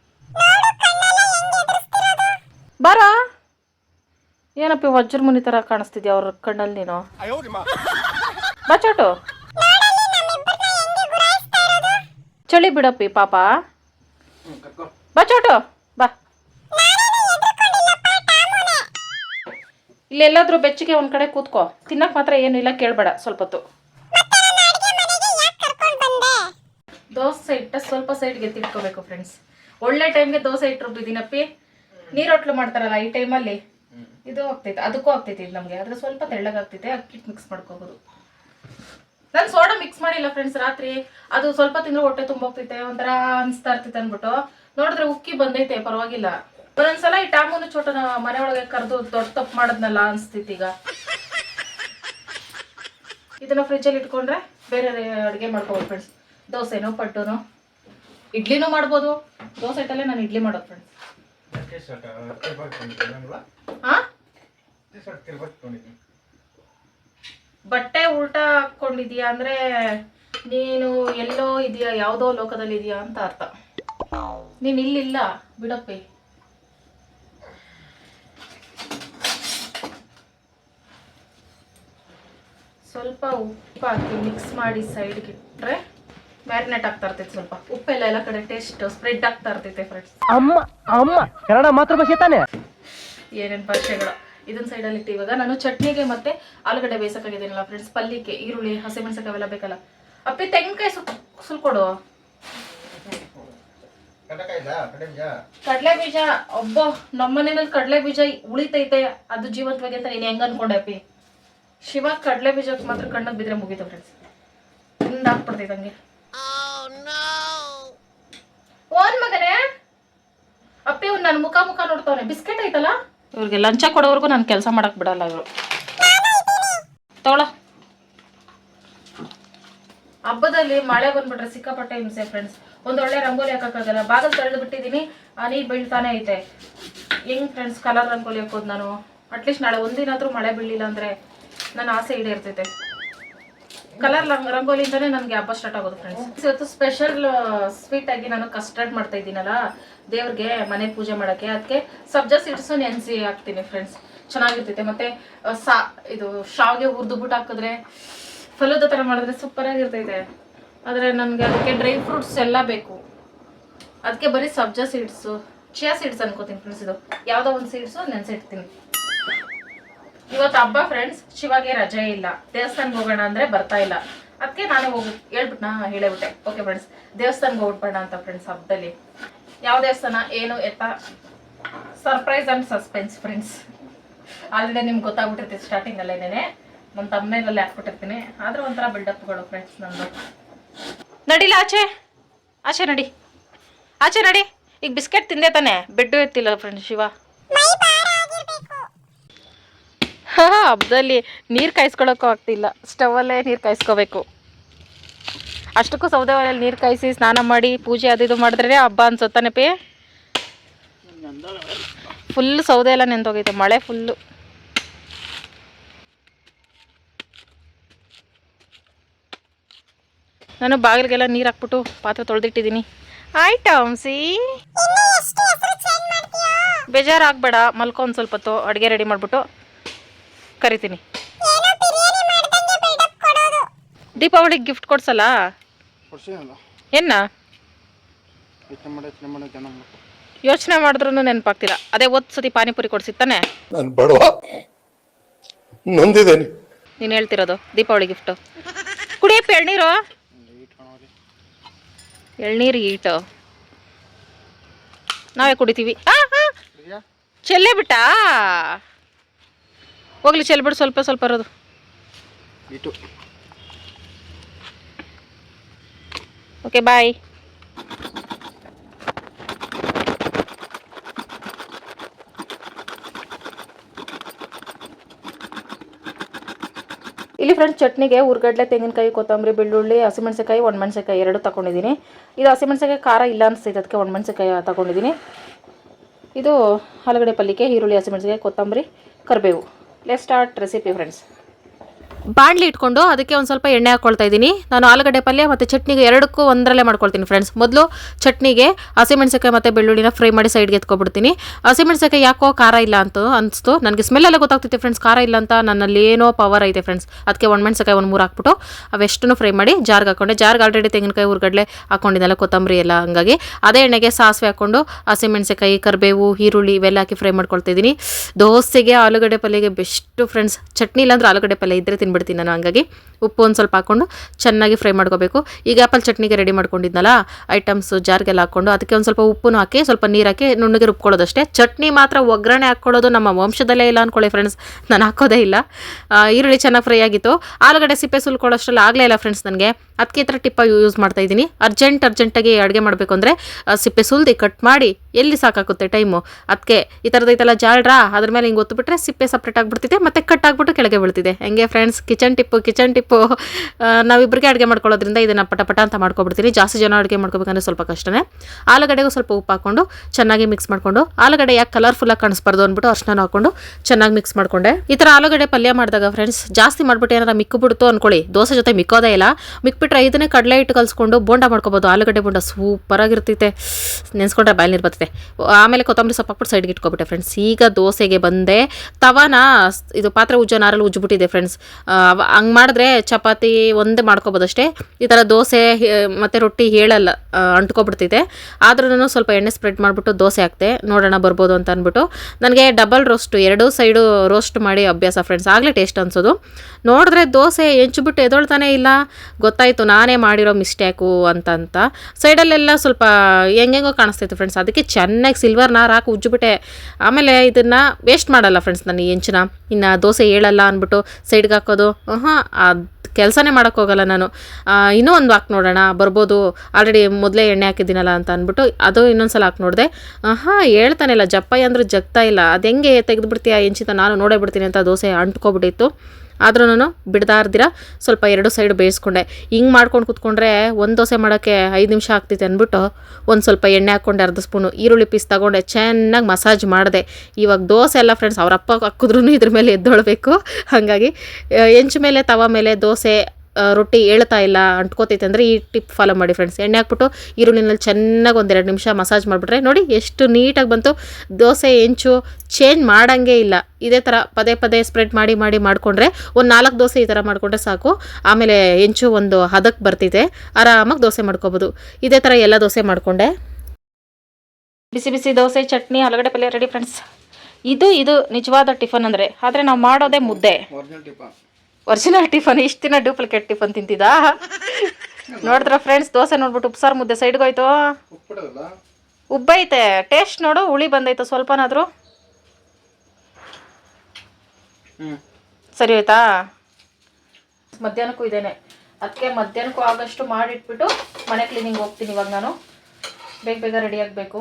ಬಾರೋ. ಏನಪ್ಪ ವಜ್ರ ಮುನಿ ಥರ ಕಾಣಿಸ್ತಿದ್ಯಾ ಅವ್ರ ಕಣ್ಣಲ್ಲಿ ನೀನು? ಬಾ ಚಳಿ ಬಿಡಪ್ಪಿ ಪಾಪ. ಬಾ ಚೋಟು ಬಾ. ಇಲ್ಲೆಲ್ಲಾದ್ರೂ ಬೆಚ್ಚಗೆ ಒಂದ್ ಕಡೆ ಕೂತ್ಕೋ. ತಿನ್ನಕ್ ಮಾತ್ರ ಏನು ಇಲ್ಲ ಕೇಳಬೇಡ ಸ್ವಲ್ಪ ಹೊತ್ತು ದೋಸೆ ಇಟ್ಟ ಸ್ವಲ್ಪ ಸೈಡ್ಗೆ ತಿಳ್ಕೊಬೇಕು ಫ್ರೆಂಡ್ಸ್ ಒಳ್ಳೆ ಟೈಮ್ಗೆ ದೋಸೆ ಇಟ್ಟಿರ್ಬಿದ್ದೀನಪ್ಪಿ ನೀರೊಟ್ಲು ಮಾಡ್ತಾರಲ್ಲ ಈ ಟೈಮಲ್ಲಿ ಇದು ಆಗ್ತೈತೆ ಅದಕ್ಕೂ ಆಗ್ತೈತೆ ಇದು ನಮಗೆ. ಆದರೆ ಸ್ವಲ್ಪ ತೆಳ್ಳಗಾಗ್ತೈತೆ ಅಕ್ಕಿ ಮಿಕ್ಸ್ ಮಾಡ್ಕೋಬೋದು. ನಾನು ಸೋಡಾ ಮಿಕ್ಸ್ ಮಾಡಿಲ್ಲ ಫ್ರೆಂಡ್ಸ್ ರಾತ್ರಿ. ಅದು ಸ್ವಲ್ಪ ತಿಂದ್ರೆ ಹೊಟ್ಟೆ ತುಂಬೋಗ್ತೈತೆ ಒಂಥರ ಅನಿಸ್ತಾ ಇರ್ತೈತೆ ಅಂದ್ಬಿಟ್ಟು ನೋಡಿದ್ರೆ ಉಕ್ಕಿ ಬಂದೈತೆ ಪರವಾಗಿಲ್ಲ. ಒಂದೊಂದ್ಸಲ ಈ ಟಾಮೂನು ಚೋಟನ ಮನೆ ಒಳಗೆ ಕರೆದು ದೊಡ್ಡ ತಪ್ಪು ಮಾಡದ್ನಲ್ಲ ಅನಿಸ್ತೈತಿ ಈಗ. ಇದನ್ನ ಫ್ರಿಜ್ಜಲ್ಲಿ ಇಟ್ಕೊಂಡ್ರೆ ಬೇರೆ ಅಡುಗೆ ಮಾಡ್ಕೋಬೋದು ಫ್ರೆಂಡ್ಸ್ ದೋಸೆನೋ ಪಟ್ಟುನೋ ಇಡ್ಲಿನೂ ಮಾಡ್ಬೋದು. ದೋಸೆ ಇಟ್ಟಲ್ಲೇ ನಾನು ಇಡ್ಲಿ ಮಾಡೋದು ಫ್ರೆಂಡ್ಸ್ ಹಾ ಬಟ್ಟೆ ಉಲ್ಟಾ ಹಾಕ್ಕೊಂಡಿದೀಯಾ ಅಂದ್ರೆ ನೀನು ಎಲ್ಲೋ ಇದೆಯಾ ಯಾವುದೋ ಲೋಕದಲ್ಲಿ ಇದೆಯಾ ಅಂತ ಅರ್ಥ. ನೀನ್ ಇಲ್ಲಿಲ್ಲ ಬಿಡಪ್ಪಿ. ಸ್ವಲ್ಪ ಉಪ್ಪು ಹಾಕಿ ಮಿಕ್ಸ್ ಮಾಡಿ ಸೈಡ್ಗೆ ಇಟ್ಟರೆ ಮ್ಯಾರಿನೇಟ್ ಆಗ್ತಾ ಇರ್ತೈತೆ ಸ್ವಲ್ಪ. ಉಪ್ಪೆಲ್ಲ ಎಲ್ಲ ಕಡೆ ಟೇಸ್ಟ್ ಸ್ಪ್ರೆಡ್ ಆಗ್ತಾ ಇರ್ತೈತೆ ಫ್ರೆಂಡ್ಸ್ ಅಮ್ಮ ಅಮ್ಮ ಕನ್ನಡ ಮಾತೃಭಾಷೆ ತಾನೆ? ಏನೇನು ಭಾಷೆಗಳು? ಇದನ್ನ ಸೈಡಲ್ಲಿ ಇಟ್ಟು ಇವಾಗ ನಾನು ಚಟ್ನಿಗೆ ಮತ್ತೆ ಆಲೂಗಡ್ಡೆ ಬೇಯಿಸಕ್ಕಾಗಿದ್ದೀನಲ್ಲ ಫ್ರೆಂಡ್ಸ್ ಪಲ್ಲಿಕ್ಕೆ ಈರುಳ್ಳಿ ಹಸಿಮೆಣಸಕಾಯಿ ಅವೆಲ್ಲ ಬೇಕಲ್ಲ. ಅಪ್ಪಿ ತೆಂಗಿನಕಾಯಿ ಸುಲ್ ಸುಲ್ಕೊಡು. ಕಡಲೆ ಬೀಜ ಒಬ್ಬ ನಮ್ಮನೇಲಿ ಕಡಲೆ ಬೀಜ ಉಳಿತೈತೆ ಅದು ಜೀವಂತವಾಗಿ ಅಂತ ನೀನು ಹೆಂಗ್ ಅನ್ಕೊಂಡೆ ಅಪ್ಪಿ? ಶಿವ ಕಡಲೆ ಬೀಜಕ್ಕೆ ಮಾತ್ರ ಕಣ್ಣಕ್ಕೆ ಬಿದ್ರೆ ಮುಗೀತು ಫ್ರೆಂಡ್ಸ್ ಹಿಂದ ಹಾಕ್ಬಿಡ್ತೈತೆ ಹಂಗೆ ಓನ್ ಮಗನೇ? ಅಪ್ಪಿ ಅವ್ನು ನನ್ನ ಮುಖ ಮುಖ ನೋಡ್ತಾವನೆ. ಬಿಸ್ಕೆಟ್ ಐತಲ್ಲ? ಇವ್ರಿಗೆ ಲಂಚ ಕೊಡೋವರೆಗೂ ನಾನು ಕೆಲಸ ಮಾಡಕ್ ಬಿಡಲ್ಲ ಇವರು. ತಗೊಳ ಹಬ್ಬದಲ್ಲಿ ಮಳೆ ಬಂದ್ಬಿಟ್ರೆ ಸಿಕ್ಕಾಪಟ್ಟೆ ಹಿಂಸೆ ಫ್ರೆಂಡ್ಸ್ ಒಂದ್ ಒಳ್ಳೆ ರಂಗೋಲಿ ಹಾಕಕ್ಕಾಗಲ್ಲ. ಬಾಗಲ್ ತಳ್ದು ಬಿಟ್ಟಿದೀನಿ ಆ ನೀರ್ ಬೀಳ್ತಾನೆ ಐತೆ. ಹೆಂಗ್ ಫ್ರೆಂಡ್ಸ್ ಕಲರ್ ರಂಗೋಲಿ ಹಾಕೋದು ನಾನು? ಅಟ್ಲೀಸ್ಟ್ ನಾಳೆ ಒಂದಿನಾದ್ರೂ ಮಳೆ ಬೀಳಿಲ್ಲ ಅಂದ್ರೆ ನನ್ನ ಆಸೆ ಈಡೇರ್ತೈತೆ. ಕಲರ್ ರಂಗೋಲಿಂದಾನೇ ನನಗೆ ಹಬ್ಬ ಸ್ಟಾರ್ಟ್ ಆಗೋದು ಫ್ರೆಂಡ್ಸ್ ಇವತ್ತು ಸ್ಪೆಷಲ್ ಸ್ವೀಟ್ ಆಗಿ ನಾನು ಕಸ್ಟರ್ಡ್ ಮಾಡ್ತಾ ಇದ್ದೀನಲ್ಲ, ದೇವ್ರಿಗೆ ಮನೆ ಪೂಜೆ ಮಾಡಕ್ಕೆ. ಅದಕ್ಕೆ ಸಬ್ಜಾ ಸೀಡ್ಸು ನೆನೆಸಿ ಹಾಕ್ತೀನಿ ಫ್ರೆಂಡ್ಸ್ ಚೆನ್ನಾಗಿರ್ತೈತೆ. ಮತ್ತೆ ಸಾ, ಇದು ಶಾವ್ಗೆ ಹುರಿದು ಬಿಟ್ಟು ಹಾಕಿದ್ರೆ ಫಲದ ಥರ ಮಾಡಿದ್ರೆ ಸೂಪರ್ ಆಗಿರ್ತೈತೆ. ಆದರೆ ನನಗೆ ಅದಕ್ಕೆ ಡ್ರೈ ಫ್ರೂಟ್ಸ್ ಎಲ್ಲ ಬೇಕು. ಅದಕ್ಕೆ ಬರೀ ಸಬ್ಜಾ ಸೀಡ್ಸು ಚಿಯಾ ಸೀಡ್ಸ್ ಅನ್ಕೋತೀನಿ ಫ್ರೆಂಡ್ಸ್ ಇದು. ಯಾವುದೋ ಒಂದು ಸೀಡ್ಸು ನೆನೆಸಿಡ್ತೀನಿ. ಇವತ್ತು ಹಬ್ಬ ಫ್ರೆಂಡ್ಸ್ ಶಿವಾಗೆ ರಜೆ ಇಲ್ಲ. ದೇವಸ್ಥಾನಕ್ಕೆ ಹೋಗೋಣ ಅಂದ್ರೆ ಬರ್ತಾ ಇಲ್ಲ. ಅದಕ್ಕೆ ನಾನೇ ಹೋಗಿ ನಾ ಹೇಳೇಬಿಟ್ಟೆ ಓಕೆ ಫ್ರೆಂಡ್ಸ್ ದೇವಸ್ಥಾನಕ್ಕೆ ಹೋಗ್ಬಿಡೋಣ ಅಂತ ಫ್ರೆಂಡ್ಸ್ ಹಬ್ಬದಲ್ಲಿ. ಯಾವ ದೇವಸ್ಥಾನ, ಏನು, ಎತ್ತ? Surprise and suspense friends already ನಿಮ್ಗೆ ಗೊತ್ತಾಗ್ಬಿಟ್ಟಿರ್ತೀವಿ ಸ್ಟಾರ್ಟಿಂಗ್ ಅಲ್ಲೇನೆ ನನ್ನ ತಮ್ಮನೇಲಲ್ಲಿ ಹಾಕ್ಬಿಟ್ಟಿರ್ತೀನಿ. ಆದ್ರೆ ಒಂಥರ ಬಿಲ್ಡಪ್ಗಳು ಫ್ರೆಂಡ್ಸ್ ನಂದು. ನಡಿಲ್ಲ ಆಚೆ. ಆಚೆ ನಡಿ. ಆಚೆ ನಡಿ. ಈಗ ಬಿಸ್ಕೆಟ್ ತಿಂದೆ ತಾನೆ? ಬೆಡ್ಡು ಎತ್ತಿಲ್ಲ ಫ್ರೆಂಡ್ಸ್ ಶಿವ. ಹಬ್ಬದಲ್ಲಿ ನೀರು ಕಾಯಿಸ್ಕೊಳಕ್ಕೂ ಆಗ್ತಿಲ್ಲ. ಸ್ಟವಲ್ಲೇ ನೀರು ಕಾಯಿಸ್ಕೋಬೇಕು. ಅಷ್ಟಕ್ಕೂ ಸೌದೆ ಒಲೆಯಲ್ಲಿ ನೀರು ಕಾಯಿಸಿ ಸ್ನಾನ ಮಾಡಿ ಪೂಜೆ ಅದು ಇದು ಮಾಡಿದ್ರೆ ಹಬ್ಬ ಅನ್ಸುತ್ತಾನೆ ಪೇ ಫುಲ್ ಸೌದೆ ಎಲ್ಲ ನೆಂದೋಗೈತೆ ಮಳೆ ಫುಲ್ಲು ನಾನು ಬಾಗಿಲಿಗೆಲ್ಲ ನೀರು ಹಾಕ್ಬಿಟ್ಟು ಪಾತ್ರೆ ತೊಳೆದಿಟ್ಟಿದ್ದೀನಿ. ಆಯ್ತಾ ಬೇಜಾರಾಗಬೇಡ ಮಲ್ಕೊ ಒಂದು ಸ್ವಲ್ಪ ಹೊತ್ತು ಅಡುಗೆ ರೆಡಿ ಮಾಡಿಬಿಟ್ಟು. ಕರಿತೀನಿ. ದೀಪಾವಳಿಗೆ ಗಿಫ್ಟ್ ಕೊಡ್ಸಲ್ಲ? ಏನ ಯೋಚನೆ ಮಾಡಿದ್ರು ನೆನಪಾಗ್ತಿಲ್ಲ. ಅದೇ ಒತ್ ಸತಿ ಪಾನಿಪುರಿ ಕೊಡ್ಸಿತ್ತಾನೆ ನೀನ್ ಬಡವ. ನೊಂದಿದ್ದೇನೆ. ನೀನು ಹೇಳ್ತಿರೋದು ದೀಪಾವಳಿ ಗಿಫ್ಟ್ ಕುಡಿಯಪ್ಪ ಎಳ್ನೀರು? ಎಳ್ನೀರು ಈಟು ನಾವೇ ಕುಡಿತೀವಿ. ಚೆಲ್ಲೇ ಬಿಟ್ಟಾ? ಹೋಗ್ಲಿ ಚೆಲ್ಬಿಡು ಸ್ವಲ್ಪ ಸ್ವಲ್ಪ ಇರೋದು. ಓಕೆ ಬಾಯ್ ಇಲ್ಲಿ ಫ್ರೆಂಡ್ಸ್ ಚಟ್ನಿಗೆ ಉರ್ಗಡ್ಲೆ ತೆಂಗಿನಕಾಯಿ ಕೊತ್ತಂಬರಿ ಬೆಳ್ಳುಳ್ಳಿ ಹಸಿಮೆಣಸಿಕಾಯಿ ಒಣಮೆಣಸಿಕಾಯಿ ಎರಡು ತೊಗೊಂಡಿದ್ದೀನಿ ಇದು ಹಸಿಮೆಣಸಿಕಾಯಿ ಖಾರ ಇಲ್ಲ ಅನಿಸ್ತೈತೆ ಅದಕ್ಕೆ ಒಣಮೆಣಸಿಕಾಯಿ ತಗೊಂಡಿದ್ದೀನಿ ಇದು ಆಲೂಗಡ್ಡೆ ಪಲ್ಯಕ್ಕೆ ಈರುಳ್ಳಿ ಹಸಿಮೆಣಸಿಕಾಯಿ ಕೊತ್ತಂಬರಿ ಕರಿಬೇವು. ಲೆಟ್ ಸ್ಟಾರ್ಟ್ ರೆಸಿಪಿ ಫ್ರೆಂಡ್ಸ್ ಬಾಣಲಿ ಇಟ್ಕೊಂಡು ಅದಕ್ಕೆ ಒಂದು ಸ್ವಲ್ಪ ಎಣ್ಣೆ ಹಾಕ್ಕೊಳ್ತಾ ಇದ್ದೀನಿ. ನಾನು ಆಲೂಗಡ್ಡೆ ಪಲ್ಯ ಮತ್ತು ಚಟ್ನಿಗೆ ಎರಡಕ್ಕೂ ಒಂದರಲ್ಲೇ ಮಾಡ್ಕೊಳ್ತೀನಿ ಫ್ರೆಂಡ್ಸ್ ಮೊದಲು ಚಟ್ನಿಗೆ ಹಸಿಮೆಣಸಕಾಯಿ ಮತ್ತು ಬೆಳ್ಳುಳ್ಳಿನ ಫ್ರೈ ಮಾಡಿ ಸೈಡ್ಗೆ ಎತ್ಕೊಬಿಡ್ತೀನಿ. ಹಸಿಮೆಣಸಕಾಯಿ ಯಾಕೋ ಖಾರ ಇಲ್ಲ ಅಂತ ಅನಿಸ್ತು. ನನಗೆ ಸ್ಮೆಲ್ಲೆಲ್ಲ ಗೊತ್ತಾಗ್ತಿತ್ತು ಫ್ರೆಂಡ್ಸ್ ಖಾರ ಇಲ್ಲ ಅಂತ. ನನ್ನಲ್ಲಿ ಏನೋ ಪವರ್ ಐತೆ ಫ್ರೆಂಡ್ಸ್ ಅದಕ್ಕೆ ಒಣಮೆಣಸಿಕಾಯಿ ಒಂದು ಮೂರು ಹಾಕ್ಬಿಟ್ಟು ಅವೆಷ್ಟನ್ನು ಫ್ರೈ ಮಾಡಿ ಜಾರ್ಗೆ ಹಾಕ್ಕೊಂಡೆ ಜಾರ್ಗೆ ಆಲ್ರೆಡಿ ತೆಂಗಿನಕಾಯಿ ಉರ್ಗಡ್ಲೆ ಹಾಕ್ಕೊಂಡಿದ್ದೆಲ್ಲ ಕೊತ್ತಂಬರಿ ಎಲ್ಲ ಹಂಗಾಗಿ ಅದೇ ಎಣ್ಣೆಗೆ ಸಾಸಿವೆ ಹಾಕ್ಕೊಂಡು ಹಸಿಮೆಣಸಿಕಾಯಿ ಕರಿಬೇವು, ಈರುಳ್ಳಿ ಇವೆಲ್ಲ ಹಾಕಿ ಫ್ರೈ ಮಾಡ್ಕೊಳ್ತಾ ಇದ್ದೀನಿ. ದೋಸೆಗೆ ಆಲೂಗಡ್ಡೆ ಪಲ್ಯಗೆ ಬೆಸ್ಟು ಫ್ರೆಂಡ್ಸ್ ಚಟ್ನಿ ಇಲ್ಲಾಂದ್ರೆ ಆಲೂಗಡ್ಡೆ ಪಲ್ಯ ಇದ್ದರೆ ತಿನ್ಬಿಡ್ತೀನಿ ನಾನು ಹಂಗಾಗಿ. ಉಪ್ಪು ಒಂದು ಸ್ವಲ್ಪ ಹಾಕ್ಕೊಂಡು ಚೆನ್ನಾಗಿ ಫ್ರೈ ಮಾಡ್ಕೋಬೇಕು. ಈಗ ಆ್ಯಪಲ್ ಚಟ್ನಿಗೆ ರೆಡಿ ಮಾಡ್ಕೊಂಡಿದ್ನಲ್ಲ ಐಟಮ್ಸ್ ಜಾರ್ಗೆಲ್ಲ ಹಾಕ್ಕೊಂಡು ಅದಕ್ಕೆ ಒಂದು ಸ್ವಲ್ಪ ಉಪ್ಪು ಹಾಕಿ, ಸ್ವಲ್ಪ ನೀರು ಹಾಕಿ ನುಣ್ಣಗೆ ರುಬ್ಕೊಳ್ಳೋದಷ್ಟೇ. ಚಟ್ನಿ ಮಾತ್ರ ಒಗ್ಗರಣೆ ಹಾಕ್ಕೊಳ್ಳೋದು ನಮ್ಮ ವಂಶದಲ್ಲೇ ಇಲ್ಲ ಅಂದ್ಕೊಳ್ಳಿ ಫ್ರೆಂಡ್ಸ್ ನಾನು ಹಾಕೋದೇ ಇಲ್ಲ. ಈರುಳ್ಳಿ ಚೆನ್ನಾಗಿ ಫ್ರೈ ಆಗಿತ್ತು. ಆಲೂಗಡ್ಡೆ ಸಿಪ್ಪೆ ಸುಲ್ಕೊಳ್ಳೋಷ್ಟ್ರಲ್ಲಿ ಆಗಲೇ ಇಲ್ಲ ಫ್ರೆಂಡ್ಸ್ ನನಗೆ. ಅದಕ್ಕೆ ಈ ಥರ ಟಿಪ್ಪ ಯೂಸ್ ಮಾಡ್ತಾ ಇದ್ದೀನಿ. ಅರ್ಜೆಂಟ್ ಅರ್ಜೆಂಟಾಗಿ ಅಡುಗೆ ಮಾಡಬೇಕು ಅಂದರೆ ಸಿಪ್ಪೆ ಸುಲ್ದು ಕಟ್ ಮಾಡಿ ಎಲ್ಲಿ ಸಾಕಾಗುತ್ತೆ ಟೈಮು ಅದಕ್ಕೆ ಈ ಥರದ್ದು ಐತಲ್ಲ ಜಾಳ್ರಾ ಅದ್ರ ಮೇಲೆ ಹಿಂಗೆ ಒತ್ತುಬಿಟ್ರೆ ಸಿಪ್ಪೆ ಸಪ್ರೇಟ್ ಆಗಿಬಿಡ್ತಿದೆ, ಮತ್ತು ಕಟ್ ಆಗಿಬಿಟ್ಟು ಕೆಳಗೆ ಬೀಳ್ತಿದೆ. ಹೆಂಗೆ friends kitchen tip kitchen tip ಆ, ನಾವಿಬ್ಬರಿಗೆ ಅಡುಗೆ ಮಾಡ್ಕೊಳ್ಳೋದ್ರಿಂದ ಇದನ್ನು ಪಟ ಪಟ ಅಂತ ಮಾಡ್ಕೊಬಿಡ್ತೀನಿ. ಜಾಸ್ತಿ ಜನ ಅಡುಗೆ ಮಾಡ್ಕೋಬೇಕಂದ್ರೆ ಸ್ವಲ್ಪ ಕಷ್ಟನೇ. ಆಲೂಗಡ್ಡೆಗೂ ಸ್ವಲ್ಪ ಉಪ್ಪು ಹಾಕ್ಕೊಂಡು ಚೆನ್ನಾಗಿ ಮಿಕ್ಸ್ ಮಾಡಿಕೊಂಡು ಆಲೂಗಡ್ಡೆ ಯಾಕೆ ಕಲರ್ಫುಲ್ಲಾಗಿ ಕಾಣಿಸ್ಬಾರ್ದು ಅಂದ್ಬಿಟ್ಟು ಅರ್ಶನ ಹಾಕೊಂಡು ಚೆನ್ನಾಗಿ ಮಿಕ್ಸ್ ಮಾಡಿಕೊಂಡೆ. ಈ ಥರ ಆಲೂಗಡ್ಡೆ ಪಲ್ಯ ಮಾಡಿದಾಗ ಫ್ರೆಂಡ್ಸ್ ಜಾಸ್ತಿ ಮಾಡಿಬಿಟ್ಟು ಏನಾರ ಮಿಕ್ಕಿಬಿಡ್ತು ಅನ್ಕೊಳ್ಳಿ. ದೋಸೆ ಜೊತೆ ಮಿಕ್ಕೋದೇ ಇಲ್ಲ. ಮಿಕ್ಬಿಟ್ರೆ ಇದನ್ನೇ ಕಡಲೆ ಹಿಟ್ಟು ಕಲಿಸ್ಕೊಂಡು ಬೋಂಡ ಮಾಡ್ಕೋಬೋದು. ಆಲೂಗಡ್ಡೆ ಬೋಂಡ ಸೂಪರಾಗಿರ್ತೈತೆ ನೆನೆಸ್ಕೊಂಡ್ರೆ ಬಾಯಲ್ಲಿ ನೀರು ಬರ್ತೈತೆ. ಆಮೇಲೆ ಕೊತ್ತಂಬರಿ ಸೊಪ್ಪು ಹಾಕ್ಬಿಟ್ಟು ಸೈಡ್ಗೆ ಇಟ್ಕೊಬಿಟ್ಟೆ ಫ್ರೆಂಡ್ಸ್ ಈಗ ದೋಸೆಗೆ ಬಂದೆ ತವಾನ ಇದು ಪಾತ್ರೆ ಉಜ್ಜೋ ನಾರಲ್ಲಿ ಉಜ್ಜಿಬಿಟ್ಟಿದೆ ಫ್ರೆಂಡ್ಸ್ ಹಂಗೆ ಮಾಡಿದ್ರೆ ಚಪಾತಿ ಒಂದೇ ಮಾಡ್ಕೊಬೋದು ಅಷ್ಟೇ. ಈ ಥರ ದೋಸೆ ಮತ್ತು ರೊಟ್ಟಿ ಹೇಳಲ್ಲ ಅಂಟ್ಕೊಬಿಡ್ತಿದೆ. ಆದ್ರೂ ಸ್ವಲ್ಪ ಎಣ್ಣೆ ಸ್ಪ್ರೆಡ್ ಮಾಡಿಬಿಟ್ಟು ದೋಸೆ ಹಾಕ್ತೆ. ನೋಡೋಣ ಬರ್ಬೋದು ಅಂತ ಅಂದ್ಬಿಟ್ಟು ನನಗೆ ಡಬಲ್ ರೋಸ್ಟು ಎರಡೂ ಸೈಡು ರೋಸ್ಟ್ ಮಾಡಿ ಅಭ್ಯಾಸ ಫ್ರೆಂಡ್ಸ್ ಆಗಲೇ ಟೇಸ್ಟ್ ಅನ್ಸೋದು. ನೋಡಿದ್ರೆ ದೋಸೆ ಹೆಂಚ್ಬಿಟ್ಟು ಎದೊಳ್ತಾನೆ ಇಲ್ಲ. ಗೊತ್ತಾಯಿತು, ನಾನೇ ಮಾಡಿರೋ ಮಿಸ್ಟೇಕು ಅಂತಂತ ಸೈಡಲ್ಲೆಲ್ಲ ಸ್ವಲ್ಪ ಹೆಂಗೆಂಗೋ ಕಾಣಿಸ್ತೈತೆ ಫ್ರೆಂಡ್ಸ್ ಅದಕ್ಕೆ ಚೆನ್ನಾಗಿ ಸಿಲ್ವರ್ ನಾರು ಹಾಕಿ ಉಜ್ಜಿಬಿಟ್ಟೆ. ಆಮೇಲೆ ಇದನ್ನು ವೇಸ್ಟ್ ಮಾಡಲ್ಲ ಫ್ರೆಂಡ್ಸ್ ನಾನು ಹೆಂಚಿನ. ಇನ್ನು ದೋಸೆ ಹೇಳಲ್ಲ ಅಂದ್ಬಿಟ್ಟು ಸೈಡ್ಗೆ ಹಾಕೋದು. ಹಾಂ ಕೆಲಸನೇ ಮಾಡೋಕ್ಕೋಗಲ್ಲ ನಾನು. ಇನ್ನೂ ಒಂದು ಹಾಕಿ ನೋಡೋಣ. ಬರ್ಬೋದು. ಆಲ್ರೆಡಿ ಮೊದಲೇ ಎಣ್ಣೆ ಹಾಕಿದ್ದೀನಲ್ಲ ಅಂತ ಅಂದ್ಬಿಟ್ಟು ಅದು ಇನ್ನೊಂದು ಸಲ ಹಾಕಿ ನೋಡಿದೆ. ಹಾಂ ಹೇಳ್ತಾನೆ ಇಲ್ಲ. ಜಪ್ಪಾಯಿ ಅಂದ್ರೆ ಜಗ್ತಾ ಇಲ್ಲ. ಅದು ಹೆಂಗೆ ತೆಗೆದುಬಿಡ್ತೀಯ ಹೆಂಚಿತ ನಾನು ನೋಡೇ ಬಿಡ್ತೀನಿ ಅಂತ ದೋಸೆ ಅಂಟ್ಕೊಬಿಟ್ಟಿತ್ತು. ಆದ್ರೂ ನಾನು ಬಿಡ್ದಾರ್ದಿರ ಸ್ವಲ್ಪ ಎರಡು ಸೈಡ್ ಬೇಯಿಸ್ಕೊಂಡೆ. ಹಿಂಗೆ ಮಾಡ್ಕೊಂಡು ಕೂತ್ಕೊಂಡ್ರೆ ಒಂದು ದೋಸೆ ಮಾಡೋಕ್ಕೆ ಐದು ನಿಮಿಷ ಆಗ್ತೈತೆ ಅಂದ್ಬಿಟ್ಟು ಒಂದು ಸ್ವಲ್ಪ ಎಣ್ಣೆ ಹಾಕ್ಕೊಂಡು ಅರ್ಧ ಸ್ಪೂನು. ಈರುಳ್ಳಿ ಪೀಸ್ ತಗೊಂಡೆ. ಚೆನ್ನಾಗಿ ಮಸಾಜ್ ಮಾಡಿದೆ. ಇವಾಗ ದೋಸೆ ಎಲ್ಲ ಫ್ರೆಂಡ್ಸ್ ಅವ್ರ ಅಪ್ಪ ಹಾಕಿದ್ರೂ ಇದ್ರ ಮೇಲೆ ಎದ್ದೊಳ್ಬೇಕು. ಹಾಗಾಗಿ ಹೆಂಚು ಮೇಲೆ, ತವ ಮೇಲೆ ದೋಸೆ ರೊಟ್ಟಿ ಏಳ್ತಾ ಇಲ್ಲ ಅಂಟ್ಕೋತೈತೆ ಅಂದರೆ ಈ ಟಿಪ್ ಫಾಲೋ ಮಾಡಿ ಫ್ರೆಂಡ್ಸ್ ಎಣ್ಣೆ ಹಾಕ್ಬಿಟ್ಟು ಈರುಳ್ಳಿನಲ್ಲಿ ಚೆನ್ನಾಗಿ ಒಂದೆರಡು ನಿಮಿಷ ಮಸಾಜ್ ಮಾಡಿಬಿಟ್ರೆ ನೋಡಿ ಎಷ್ಟು ನೀಟಾಗಿ ಬಂತು. ದೋಸೆ ಹೆಂಚು ಚೇಂಜ್ ಮಾಡೋಂಗೇ ಇಲ್ಲ. ಇದೇ ಥರ ಪದೇ ಪದೇ ಸ್ಪ್ರೆಡ್ ಮಾಡಿ ಮಾಡಿ ಮಾಡಿಕೊಂಡ್ರೆ ಒಂದು ನಾಲ್ಕು ದೋಸೆ ಈ ಥರ ಮಾಡಿಕೊಂಡ್ರೆ ಸಾಕು. ಆಮೇಲೆ ಹೆಂಚು ಒಂದು ಹದಕ್ಕೆ ಬರ್ತಿದೆ. ಆರಾಮಾಗಿ ದೋಸೆ ಮಾಡ್ಕೋಬೋದು. ಇದೇ ಥರ ಎಲ್ಲ ದೋಸೆ ಮಾಡಿಕೊಂಡೆ. ಬಿಸಿ ಬಿಸಿ ದೋಸೆ ಚಟ್ನಿ ಆಲೂಗಡ್ಡೆ ಪಲ್ಯ ರೆಡಿ ಫ್ರೆಂಡ್ಸ್ ಇದು ಇದು ನಿಜವಾದ ಟಿಫನ್ ಅಂದರೆ. ಆದರೆ ನಾವು ಮಾಡೋದೇ ಮುದ್ದೆ. ಒರಿಜಿನಲ್ ಟಿಫನ್ ಇಷ್ಟು ದಿನ ಡೂಪ್ಲಿಕೇಟ್ ಟಿಫನ್ ತಿಂತಿದ? ನೋಡಿದ್ರ ಫ್ರೆಂಡ್ಸ್ ದೋಸೆ ನೋಡ್ಬಿಟ್ಟು ಉಪ್ಸಾರು ಮುದ್ದೆ ಸೈಡ್ಗೋಯ್ತು ಉಬ್ಬೈತೆ ಟೇಸ್ಟ್ ನೋಡು ಹುಳಿ ಬಂದೈತೆ ಸ್ವಲ್ಪನಾದರೂ. ಸರಿ ಹೋಯ್ತಾ? ಮಧ್ಯಾಹ್ನಕ್ಕೂ ಇದೇನೆ. ಅದಕ್ಕೆ ಮಧ್ಯಾಹ್ನಕ್ಕೂ ಆಗಷ್ಟು ಮಾಡಿಟ್ಬಿಟ್ಟು ಮನೆ ಕ್ಲೀನಿಂಗ್ ಹೋಗ್ತೀನಿ ಇವಾಗ ನಾನು. ಬೇಗ ಬೇಗ ರೆಡಿ ಆಗಬೇಕು.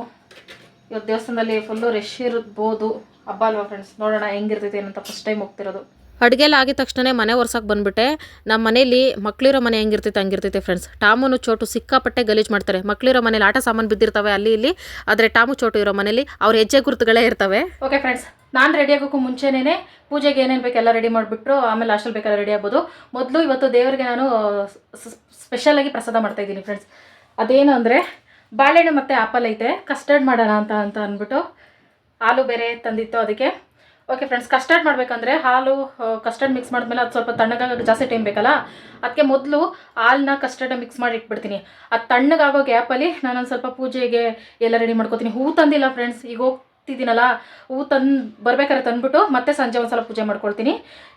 ಇವತ್ತು ದೇವಸ್ಥಾನದಲ್ಲಿ ಫುಲ್ಲು ರಶ್ ಇರ್ಬೋದು ಹಬ್ಬ ಅಲ್ವಾ ಫ್ರೆಂಡ್ಸ್ ನೋಡೋಣ ಹೆಂಗಿರ್ತೈತೆ ಏನಂತ ಫಸ್ಟ್ ಟೈಮ್ ಹೋಗ್ತಿರೋದು. ಅಡುಗೆ ಎಲ್ಲ ಆಗಿದ ತಕ್ಷಣ ಮನೆ ಒರ್ಸಕ್ಕೆ ಬಂದ್ಬಿಟ್ಟೆ. ನಮ್ಮ ಮನೇಲಿ ಮಕ್ಕಳಿರೋ ಮನೆ ಹೆಂಗಿರ್ತೈತೆ ಹಂಗಿರ್ತೈತೆ ಫ್ರೆಂಡ್ಸ್ ಟಾಮುನು ಚೋಟು ಸಿಕ್ಕಾಪಟ್ಟೆ ಗಲೀಜು ಮಾಡ್ತಾರೆ. ಮಕ್ಕಳಿರೋ ಮನೇಲಿ ಆಟ ಸಾಮಾನು ಬಿದ್ದಿರ್ತವೆ ಅಲ್ಲಿ ಇಲ್ಲಿ, ಆದರೆ ಟಾಮು ಚೋಟು ಇರೋ ಮನೇಲಿ ಅವ್ರ ಹೆಜ್ಜೆ ಗುರುತುಗಳೇ ಇರ್ತವೆ. ಓಕೆ ಫ್ರೆಂಡ್ಸ್ ನಾನು ರೆಡಿ ಆಗೋಕ್ಕೂ ಮುಂಚೆನೇ ಪೂಜೆಗೆ ಏನೇನು ಬೇಕೆಲ್ಲ ರೆಡಿ ಮಾಡಿಬಿಟ್ಟು ಆಮೇಲೆ ಅಷ್ಟಲ್ಲಿ ಬೇಕೆಲ್ಲ ರೆಡಿ ಆಗ್ಬೋದು. ಮೊದಲು ಇವತ್ತು ದೇವರಿಗೆ ನಾನು ಸ್ಪೆಷಲಾಗಿ ಪ್ರಸಾದ ಮಾಡ್ತಾ ಇದ್ದೀನಿ ಫ್ರೆಂಡ್ಸ್ ಅದೇನು ಅಂದರೆ, ಬಾಳೆಹಣ್ಣು ಮತ್ತು ಆಪಲ್ ಐತೆ ಕಸ್ಟರ್ಡ್ ಮಾಡೋಣ ಅಂತ ಅಂತ ಅಂದ್ಬಿಟ್ಟು ಹಾಲು ಬೇರೆ ತಂದಿತ್ತು ಅದಕ್ಕೆ. ಓಕೆ ಫ್ರೆಂಡ್ಸ್ ಕಸ್ಟರ್ಡ್ ಮಾಡಬೇಕಂದ್ರೆ ಹಾಲು ಕಸ್ಟರ್ಡ್ ಮಿಕ್ಸ್ ಮಾಡಿದ್ಮೇಲೆ ಅದು ಸ್ವಲ್ಪ ತಣ್ಣಗಾಗೋಕೆ ಜಾಸ್ತಿ ಟೈಮ್ ಬೇಕಲ್ಲ? ಅದಕ್ಕೆ ಮೊದಲು ಹಾಲನ್ನ ಕಸ್ಟರ್ಡ್ ಮಿಕ್ಸ್ ಮಾಡಿ ಇಟ್ಬಿಡ್ತೀನಿ. ಅದು ತಣ್ಣಗಾಗೋ ಗ್ಯಾಪಲ್ಲಿ ನಾನೊಂದು ಸ್ವಲ್ಪ ಪೂಜೆಗೆ ಎಲ್ಲ ರೆಡಿ ಮಾಡ್ಕೋತೀನಿ. ಹೂ ತಂದಿಲ್ಲ ಫ್ರೆಂಡ್ಸ್ ಈಗ ಹೋಗ್ತಿದ್ದೀನಲ್ಲ ಹೂ ತಂದು ಬರ್ಬೇಕಾದ್ರೆ ತಂದ್ಬಿಟ್ಟು ಮತ್ತೆ ಸಂಜೆ ಒಂದು ಸಲ ಪೂಜೆ ಮಾಡ್ಕೊಳ್ತೀನಿ.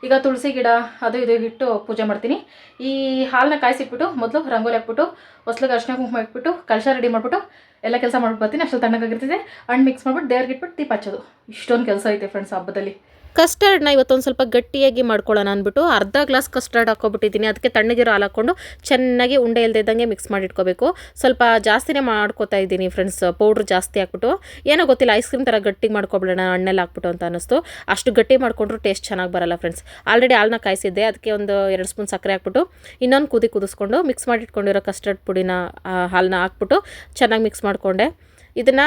ಈಗ ತುಳಸಿ ಗಿಡ ಅದು ಇದು ಇಟ್ಟು ಪೂಜೆ ಮಾಡ್ತೀನಿ. ಈ ಹಾಲನ್ನ ಕಾಯಿಸಿಟ್ಬಿಟ್ಟು ಮೊದಲು ರಂಗೋಲಿ ಹಾಕ್ಬಿಟ್ಟು ಹೊಸಲು ಅರ್ಶಿನ ಕುಂಕುಮ ಇಟ್ಬಿಟ್ಟು ಕಳಶ ರೆಡಿ ಮಾಡಿಬಿಟ್ಟು ಎಲ್ಲ ಕೆಲಸ ಮಾಡ್ಬಿಟ್ಟು ಬರ್ತೀನಿ. ಅಷ್ಟೊಂದು ತಣ್ಣಗಾಗಿರ್ತಿದೆ ಹಣ್ಣು ಮಿಕ್ಸ್ ಮಾಡ್ಬಿಟ್ಟು ದೇವ್ರಿಗೆ ಇಟ್ಬಿಟ್ಟು ದೀಪ ಹಚ್ಚೋದು. ಇಷ್ಟೊಂದು ಕೆಲಸ ಐತೆ ಫ್ರೆಂಡ್ಸ್ ಹಬ್ಬದಲ್ಲಿ. ಕಸ್ಟರ್ಡ್ನ ಇವತ್ತೊಂದು ಸ್ವಲ್ಪ ಗಟ್ಟಿಯಾಗಿ ಮಾಡ್ಕೊಳ್ಳೋಣ ಅಂದ್ಬಿಟ್ಟು ಅರ್ಧ ಗ್ಲಾಸ್ ಕಸ್ಟರ್ಡ್ ಹಾಕ್ಕೊಬಿಟ್ಟಿದ್ದೀನಿ. ಅದಕ್ಕೆ ತಣ್ಣಗಿರೋ ಹಾಲು ಹಾಕ್ಕೊಂಡು ಚೆನ್ನಾಗಿ ಉಂಡೆ ಇಲ್ದಿದ್ದಂಗೆ ಮಿಕ್ಸ್ ಮಾಡಿ ಇಟ್ಕೋಬೇಕು ಸ್ವಲ್ಪ ಜಾಸ್ತಿನೇ ಮಾಡ್ಕೋತಾ ಇದ್ದೀನಿ ಫ್ರೆಂಡ್ಸ್, ಪೌಡ್ರ್ ಜಾಸ್ತಿ ಹಾಕ್ಬಿಟ್ಟು. ಏನೋ ಗೊತ್ತಿಲ್ಲ, ಐಸ್ ಕ್ರೀಮ್ ಥರ ಗಟ್ಟಿಗೆ ಮಾಡ್ಕೊಬಿಡೋಣ, ಹಣ್ಣೆಲ್ಲ ಹಾಕ್ಬಿಟ್ಟು ಅಂತ ಅನ್ನಿಸ್ತು. ಅಷ್ಟು ಗಟ್ಟಿ ಮಾಡಿಕೊಂಡ್ರು ಟೇಸ್ಟ್ ಚೆನ್ನಾಗಿ ಬರಲ್ಲ ಫ್ರೆಂಡ್ಸ್. ಆಲ್ರೆಡಿ ಹಾಲನ್ನ ಕಾಯಿಸಿದ್ದೆ, ಅದಕ್ಕೆ ಒಂದು ಎರಡು ಸ್ಪೂನ್ ಸಕ್ಕರೆ ಹಾಕ್ಬಿಟ್ಟು ಇನ್ನೊಂದು ಕುದಿ ಕುದಿಸ್ಕೊಂಡು ಮಿಕ್ಸ್ ಮಾಡಿಟ್ಕೊಂಡಿರೋ ಕಸ್ಟರ್ಡ್ ಪುಡಿನ ಹಾಲನ್ನ ಹಾಕ್ಬಿಟ್ಟು ಚೆನ್ನಾಗಿ ಮಿಕ್ಸ್ ಮಾಡಿಕೊಂಡೆ. ಇದನ್ನು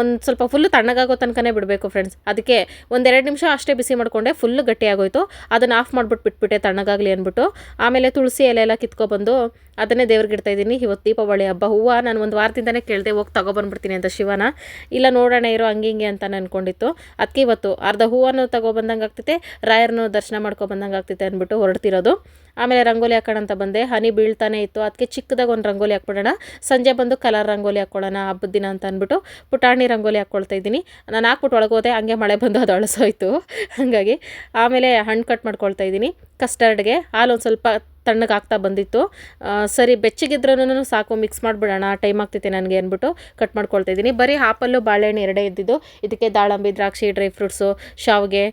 ಒಂದು ಸ್ವಲ್ಪ ಫುಲ್ಲು ತಣ್ಣಗಾಗೋ ತನಕನೇ ಬಿಡಬೇಕು ಫ್ರೆಂಡ್ಸ್ ಅದಕ್ಕೆ ಒಂದೆರಡು ನಿಮಿಷ ಅಷ್ಟೇ ಬಿಸಿ ಮಾಡಿಕೊಂಡೆ ಫುಲ್ಲು ಗಟ್ಟಿ ಆಗೋಯ್ತು ಅದನ್ನು ಆಫ್ ಮಾಡ್ಬಿಟ್ಟು ಬಿಟ್ಬಿಟ್ಟೆ ತಣ್ಣಗಾಗಲಿ ಅಂದ್ಬಿಟ್ಟು. ಆಮೇಲೆ ತುಳಸಿ ಎಲೆ ಎಲ್ಲ ಕಿತ್ಕೊಬಂದು ಅದನ್ನೇ ದೇವ್ರಿಗೆ ಇಡ್ತಾ ಇದ್ದೀನಿ. ಇವತ್ತು ದೀಪಾವಳಿ ಹಬ್ಬ. ಹೂವು ನಾನು ಒಂದು ವಾರದಿಂದನೇ ಕೇಳಿದೆ, ಹೋಗಿ ತಗೊಬಂದ್ಬಿಡ್ತೀನಿ ಅಂತ ಶಿವನ. ಇಲ್ಲ ನೋಡೋಣ, ಇರೋ ಹಂಗೆ ಹಿಂಗೆ ಅಂತ ಅನ್ಕೊಂಡಿತ್ತು. ಅದಕ್ಕೆ ಇವತ್ತು ಅರ್ಧ ಹೂವನ್ನು ತಗೊಬಂದಂಗೆ ಆಗ್ತೈತೆ ರಾಯರನ್ನು ದರ್ಶನ ಮಾಡ್ಕೊಬಂದಂಗೆ ಆಗ್ತೈತೆ ಅಂದ್ಬಿಟ್ಟು ಹೊರಡ್ತಿರೋದು. ಆಮೇಲೆ ರಂಗೋಲಿ ಹಾಕೋಣ ಅಂತ ಬಂದೆ. ಹನಿ ಬೀಳ್ತಾನೆ ಇತ್ತು. ಅದಕ್ಕೆ ಚಿಕ್ಕದಾಗ ಒಂದು ರಂಗೋಲಿ ಹಾಕ್ಬಿಡೋಣ. ಸಂಜೆ ಬಂದು ಕಲರ್ ರಂಗೋಲಿ ಹಾಕ್ಕೊಳ್ಳೋಣ ಹಬ್ಬದ ದಿನ ಅಂತ ಅಂದ್ಬಿಟ್ಟು ಪುಟಾಣಿ ರಂಗೋಲಿ ಹಾಕ್ಕೊಳ್ತಾ ಇದ್ದೀನಿ. ನಾನು ಹಾಕ್ಬಿಟ್ಟು ಒಳಗೆ ಹೋದೆ ಹಂಗೆ ಮಳೆ ಬಂದು ಅದು ಅಳಸೋಯ್ತು. ಹಾಗಾಗಿ ಆಮೇಲೆ ಹಣ್ಣು ಕಟ್ ಮಾಡ್ಕೊಳ್ತಾ ಇದ್ದೀನಿ. ಕಸ್ಟರ್ಡ್ಗೆ ಹಾಲು ಒಂದು ಸ್ವಲ್ಪ ತಣ್ಣಗೆ ಆಗ್ತಾ ಬಂದಿತ್ತು. ಸರಿ ಬೆಚ್ಚಗಿದ್ರೂ ಸಾಕು, ಮಿಕ್ಸ್ ಮಾಡಿಬಿಡೋಣ, ಟೈಮ್ ಆಗ್ತೈತೆ ನನಗೆ ಅಂದ್ಬಿಟ್ಟು ಕಟ್ ಮಾಡ್ಕೊಳ್ತಾ ಇದ್ದೀನಿ. ಬರೀ ಹಾಪಲ್ಲು, ಬಾಳೆಹಣ್ಣು ಎರಡೇ ಇದ್ದಿದ್ದು. ಇದಕ್ಕೆ ದಾಳಂಬಿ, ದ್ರಾಕ್ಷಿ, ಡ್ರೈ ಫ್ರೂಟ್ಸು, ಶಾವಿಗೆ,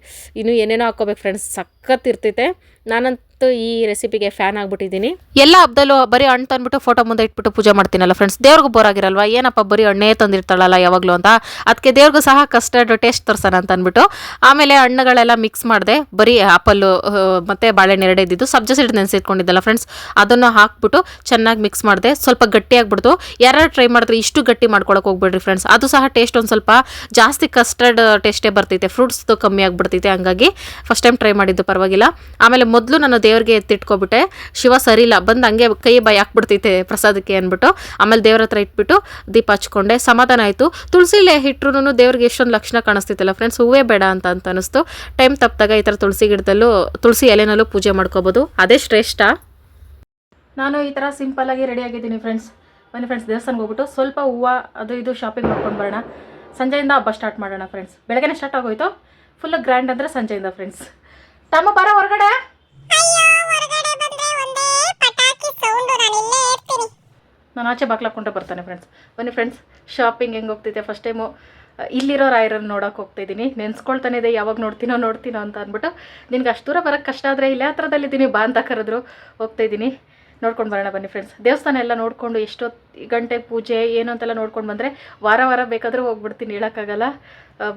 ಇನ್ನೂ ಏನೇನೋ ಹಾಕ್ಕೋಬೇಕು ಫ್ರೆಂಡ್ಸ್ ಸಖತ್ ಇರ್ತೈತೆ ನಾನಂತ ಸಖತ್ತು ಈ ರೆಸಿಪಿಗೆ ಫ್ಯಾನ್ ಆಗ್ಬಿಟ್ಟಿದ್ದೀನಿ. ಎಲ್ಲ ಹಬ್ಬದಲ್ಲೂ ಬರೀ ಹಣ್ಣು ತಂದ್ಬಿಟ್ಟು ಫೋಟೋ ಮುಂದೆ ಇಟ್ಬಿಟ್ಟು ಪೂಜೆ ಮಾಡ್ತೀನಲ್ಲ ಫ್ರೆಂಡ್ಸ್ ದೇವ್ರಿಗೂ ಬೋರ್ ಆಗಿರಲ್ವಾ? ಏನಪ್ಪ ಬರೀ ಹಣ್ಣೇ ತಂದಿರ್ತಾಳಲ್ಲ ಯಾವಾಗಲೂ ಅಂತ? ಅದಕ್ಕೆ ದೇವ್ರಿಗೂ ಸಹ ಕಸ್ಟರ್ಡ್ ಟೇಸ್ಟ್ ತರ್ಸೋಣ ಅಂತ ಅಂದ್ಬಿಟ್ಟು ಆಮೇಲೆ ಹಣ್ಣುಗಳೆಲ್ಲ ಮಿಕ್ಸ್ ಮಾಡಿದೆ, ಬರೀ ಆಪಲ್ಲು ಮತ್ತು ಬಾಳೆಹಣ್ಣು ಎರಡೇ ಇದ್ದಿದ್ದು. ಸಬ್ಜಾ ನೆನೆಸಿಟ್ಕೊಂಡಿದ್ದಲ್ಲ ಫ್ರೆಂಡ್ಸ್ ಅದನ್ನು ಹಾಕ್ಬಿಟ್ಟು ಚೆನ್ನಾಗಿ ಮಿಕ್ಸ್ ಮಾಡಿದೆ. ಸ್ವಲ್ಪ ಗಟ್ಟಿ ಆಗ್ಬಿಡ್ತು ಯಾರು ಟ್ರೈ ಮಾಡಿದ್ರೆ ಇಷ್ಟು ಗಟ್ಟಿ ಮಾಡ್ಕೊಳಕ್ಕೆ ಹೋಗ್ಬೇಡ್ರಿ ಫ್ರೆಂಡ್ಸ್ ಅದು ಸಹ ಟೇಸ್ಟ್ ಒಂದು ಸ್ವಲ್ಪ ಜಾಸ್ತಿ ಕಸ್ಟರ್ಡ್ ಟೇಸ್ಟೇ ಬರ್ತೈತೆ. ಫ್ರೂಟ್ಸ್ದು ಕಮ್ಮಿ ಆಗಿಬಿಡ್ತೈತೆ. ಹಂಗಾಗಿ ಫಸ್ಟ್ ಟೈಮ್ ಟ್ರೈ ಮಾಡಿದ್ದು ಪರವಾಗಿಲ್ಲ. ಆಮೇಲೆ ಮೊದಲು ನಾನು ದೇವ್ರಿಗೆ ಎತ್ತಿಟ್ಕೊಬಿಟ್ಟೆ. ಶಿವ ಇಲ್ಲ ಬಂದು ಹಂಗೆ ಕೈ ಬಾಯಿ ಹಾಕ್ಬಿಡ್ತೈತೆ ಪ್ರಸಾದಕ್ಕೆ ಅಂದ್ಬಿಟ್ಟು. ಆಮೇಲೆ ದೇವ್ರ ಹತ್ರ ಇಟ್ಬಿಟ್ಟು ದೀಪ ಹಚ್ಕೊಂಡೆ. ಸಮಾಧಾನ ಆಯಿತು. ತುಳಸಿಲೇ ಇಟ್ರು ದೇವ್ರಿಗೆ ಎಷ್ಟೊಂದು ಲಕ್ಷಣ ಕಾಣಿಸ್ತಿತ್ತಲ್ಲ ಫ್ರೆಂಡ್ಸ್ ಹೂವೇ ಬೇಡ ಅಂತ ಅಂತ ಅನಿಸ್ತು. ಟೈಮ್ ತಪ್ಪಿದಾಗ ಈ ಥರ ತುಳಸಿ ಗಿಡದಲ್ಲೂ, ತುಳಸಿ ಎಲೆನಲ್ಲೂ ಪೂಜೆ ಮಾಡ್ಕೋಬೋದು. ಅದೇ ಶ್ರೇಷ್ಠ. ನಾನು ಈ ಥರ ಸಿಂಪಲ್ಲಾಗಿ ರೆಡಿ ಆಗಿದ್ದೀನಿ ಫ್ರೆಂಡ್ಸ್ ಬನ್ನಿ ಫ್ರೆಂಡ್ಸ್ ದೇವಸ್ಥಾನಕ್ಕೆ ಹೋಗ್ಬಿಟ್ಟು ಸ್ವಲ್ಪ ಹೂವು, ಅದು ಇದು ಶಾಪಿಂಗ್ ಮಾಡ್ಕೊಂಡು ಬರೋಣ. ಸಂಜೆಯಿಂದ ಹಬ್ಬ ಸ್ಟಾರ್ಟ್ ಮಾಡೋಣ ಫ್ರೆಂಡ್ಸ್ ಬೆಳಗ್ಗೆನೇ ಸ್ಟಾರ್ಟ್ ಆಗೋಯ್ತು. ಫುಲ್ ಗ್ರ್ಯಾಂಡ್ ಅಂದರೆ ಸಂಜೆಯಿಂದ ಫ್ರೆಂಡ್ಸ್ ತಮ್ಮ, ಬರೋ ಹೊರಗಡೆ? ನಾನು ಆಚೆ ಬಾಗ್ಲಾಕೊಂಡ್ರೆ ಬರ್ತಾನೆ ಫ್ರೆಂಡ್ಸ್ ಬನ್ನಿ ಫ್ರೆಂಡ್ಸ್ ಶಾಪಿಂಗ್ ಹೆಂಗೆ ಹೋಗ್ತಿದ್ದೆ ಫಸ್ಟ್ ಟೈಮು ಇಲ್ಲಿರೋ ರಾಯರನ್ನು ನೋಡೋಕೆ ಹೋಗ್ತಾ ಇದ್ದೀನಿ ನೆನ್ಸ್ಕೊಳ್ತಾನೆ ಇದೆ, ಯಾವಾಗ ನೋಡ್ತೀನೋ ನೋಡ್ತೀನೋ ಅಂತ ಅಂದ್ಬಿಟ್ಟು. ನಿನಗೆ ಅಷ್ಟು ದೂರ ಬರೋಕ್ಕೆ ಕಷ್ಟ ಆದರೆ ಇಲ್ಲೇ ಹತ್ರದಲ್ಲಿದ್ದೀನಿ, ಬಾ ಅಂತ ಕರೆದ್ರು. ಹೋಗ್ತಾ ಇದ್ದೀನಿ ನೋಡ್ಕೊಂಡು ಬರೋಣ ಬನ್ನಿ ಫ್ರೆಂಡ್ಸ್ ದೇವಸ್ಥಾನ ಎಲ್ಲ ನೋಡಿಕೊಂಡು ಎಷ್ಟೊತ್ತು ಗಂಟೆ ಪೂಜೆ, ಏನು ಅಂತೆಲ್ಲ ನೋಡ್ಕೊಂಡು ಬಂದರೆ ವಾರ ವಾರ ಬೇಕಾದರೂ ಹೋಗ್ಬಿಡ್ತೀನಿ, ಹೇಳೋಕ್ಕಾಗಲ್ಲ.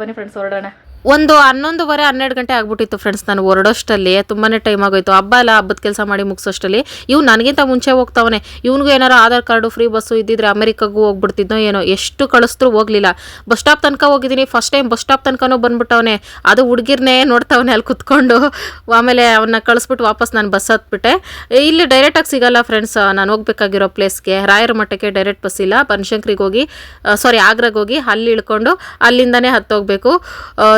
ಬನ್ನಿ ಫ್ರೆಂಡ್ಸ್ ಹೊರಡೋಣ. ಒಂದು ಹನ್ನೊಂದುವರೆ, ಹನ್ನೆರಡು ಗಂಟೆ ಆಗ್ಬಿಟ್ಟಿತ್ತು ಫ್ರೆಂಡ್ಸ್ ನಾನು ಹೊರಡೋಷ್ಟಲ್ಲಿ. ತುಂಬಾ ಟೈಮ್ ಆಗೋಯ್ತು. ಹಬ್ಬ ಎಲ್ಲ ಹಬ್ಬದ ಕೆಲಸ ಮಾಡಿ ಮುಗಿಸೋಷ್ಟಲ್ಲಿ. ಇವ್ ನನಗಿಂತ ಮುಂಚೆ ಹೋಗ್ತಾವನೆ. ಇವನಿಗೂ ಏನಾರು ಆಧಾರ್ ಕಾರ್ಡು ಫ್ರೀ ಬಸ್ಸು ಇದ್ದಿದ್ರೆ ಅಮೆರಿಕಾಗೂ ಹೋಗ್ಬಿಡ್ತಿದ್ನೋ ಏನೋ. ಎಷ್ಟು ಕಳಿಸ್ತರೂ ಹೋಗ್ಲಿಲ್ಲ. ಬಸ್ ಸ್ಟಾಪ್ ತನಕ ಹೋಗಿದ್ದೀನಿ. ಫಸ್ಟ್ ಟೈಮ್ ಬಸ್ ಸ್ಟಾಪ್ ತನಕನೂ ಬಂದ್ಬಿಟ್ಟವನೆ. ಅದು ಹುಡುಗಿರ್ನೇ ನೋಡ್ತಾವನೆ ಅಲ್ಲಿ ಕುತ್ಕೊಂಡು. ಆಮೇಲೆ ಅವನ್ನ ಕಳಿಸ್ಬಿಟ್ಟು ವಾಪಸ್ ನಾನು ಬಸ್ ಹತ್ಬಿಟ್ಟೆ. ಇಲ್ಲಿ ಡೈರೆಕ್ಟಾಗಿ ಸಿಗಲ್ಲ ಫ್ರೆಂಡ್ಸ್ ನಾನು ಹೋಗ್ಬೇಕಾಗಿರೋ ಪ್ಲೇಸ್ಗೆ ರಾಯರ ಮಠಕ್ಕೆ ಡೈರೆಕ್ಟ್ ಬಸ್ ಇಲ್ಲ. ಬನಶಂಕರಿಗೆ ಹೋಗಿ ಸಾರಿ ಆಗ್ರಾಗೆ ಹೋಗಿ ಅಲ್ಲಿ ಇಳ್ಕೊಂಡು ಅಲ್ಲಿಂದನೇ ಹತ್ತೋಗ್ಬೇಕು.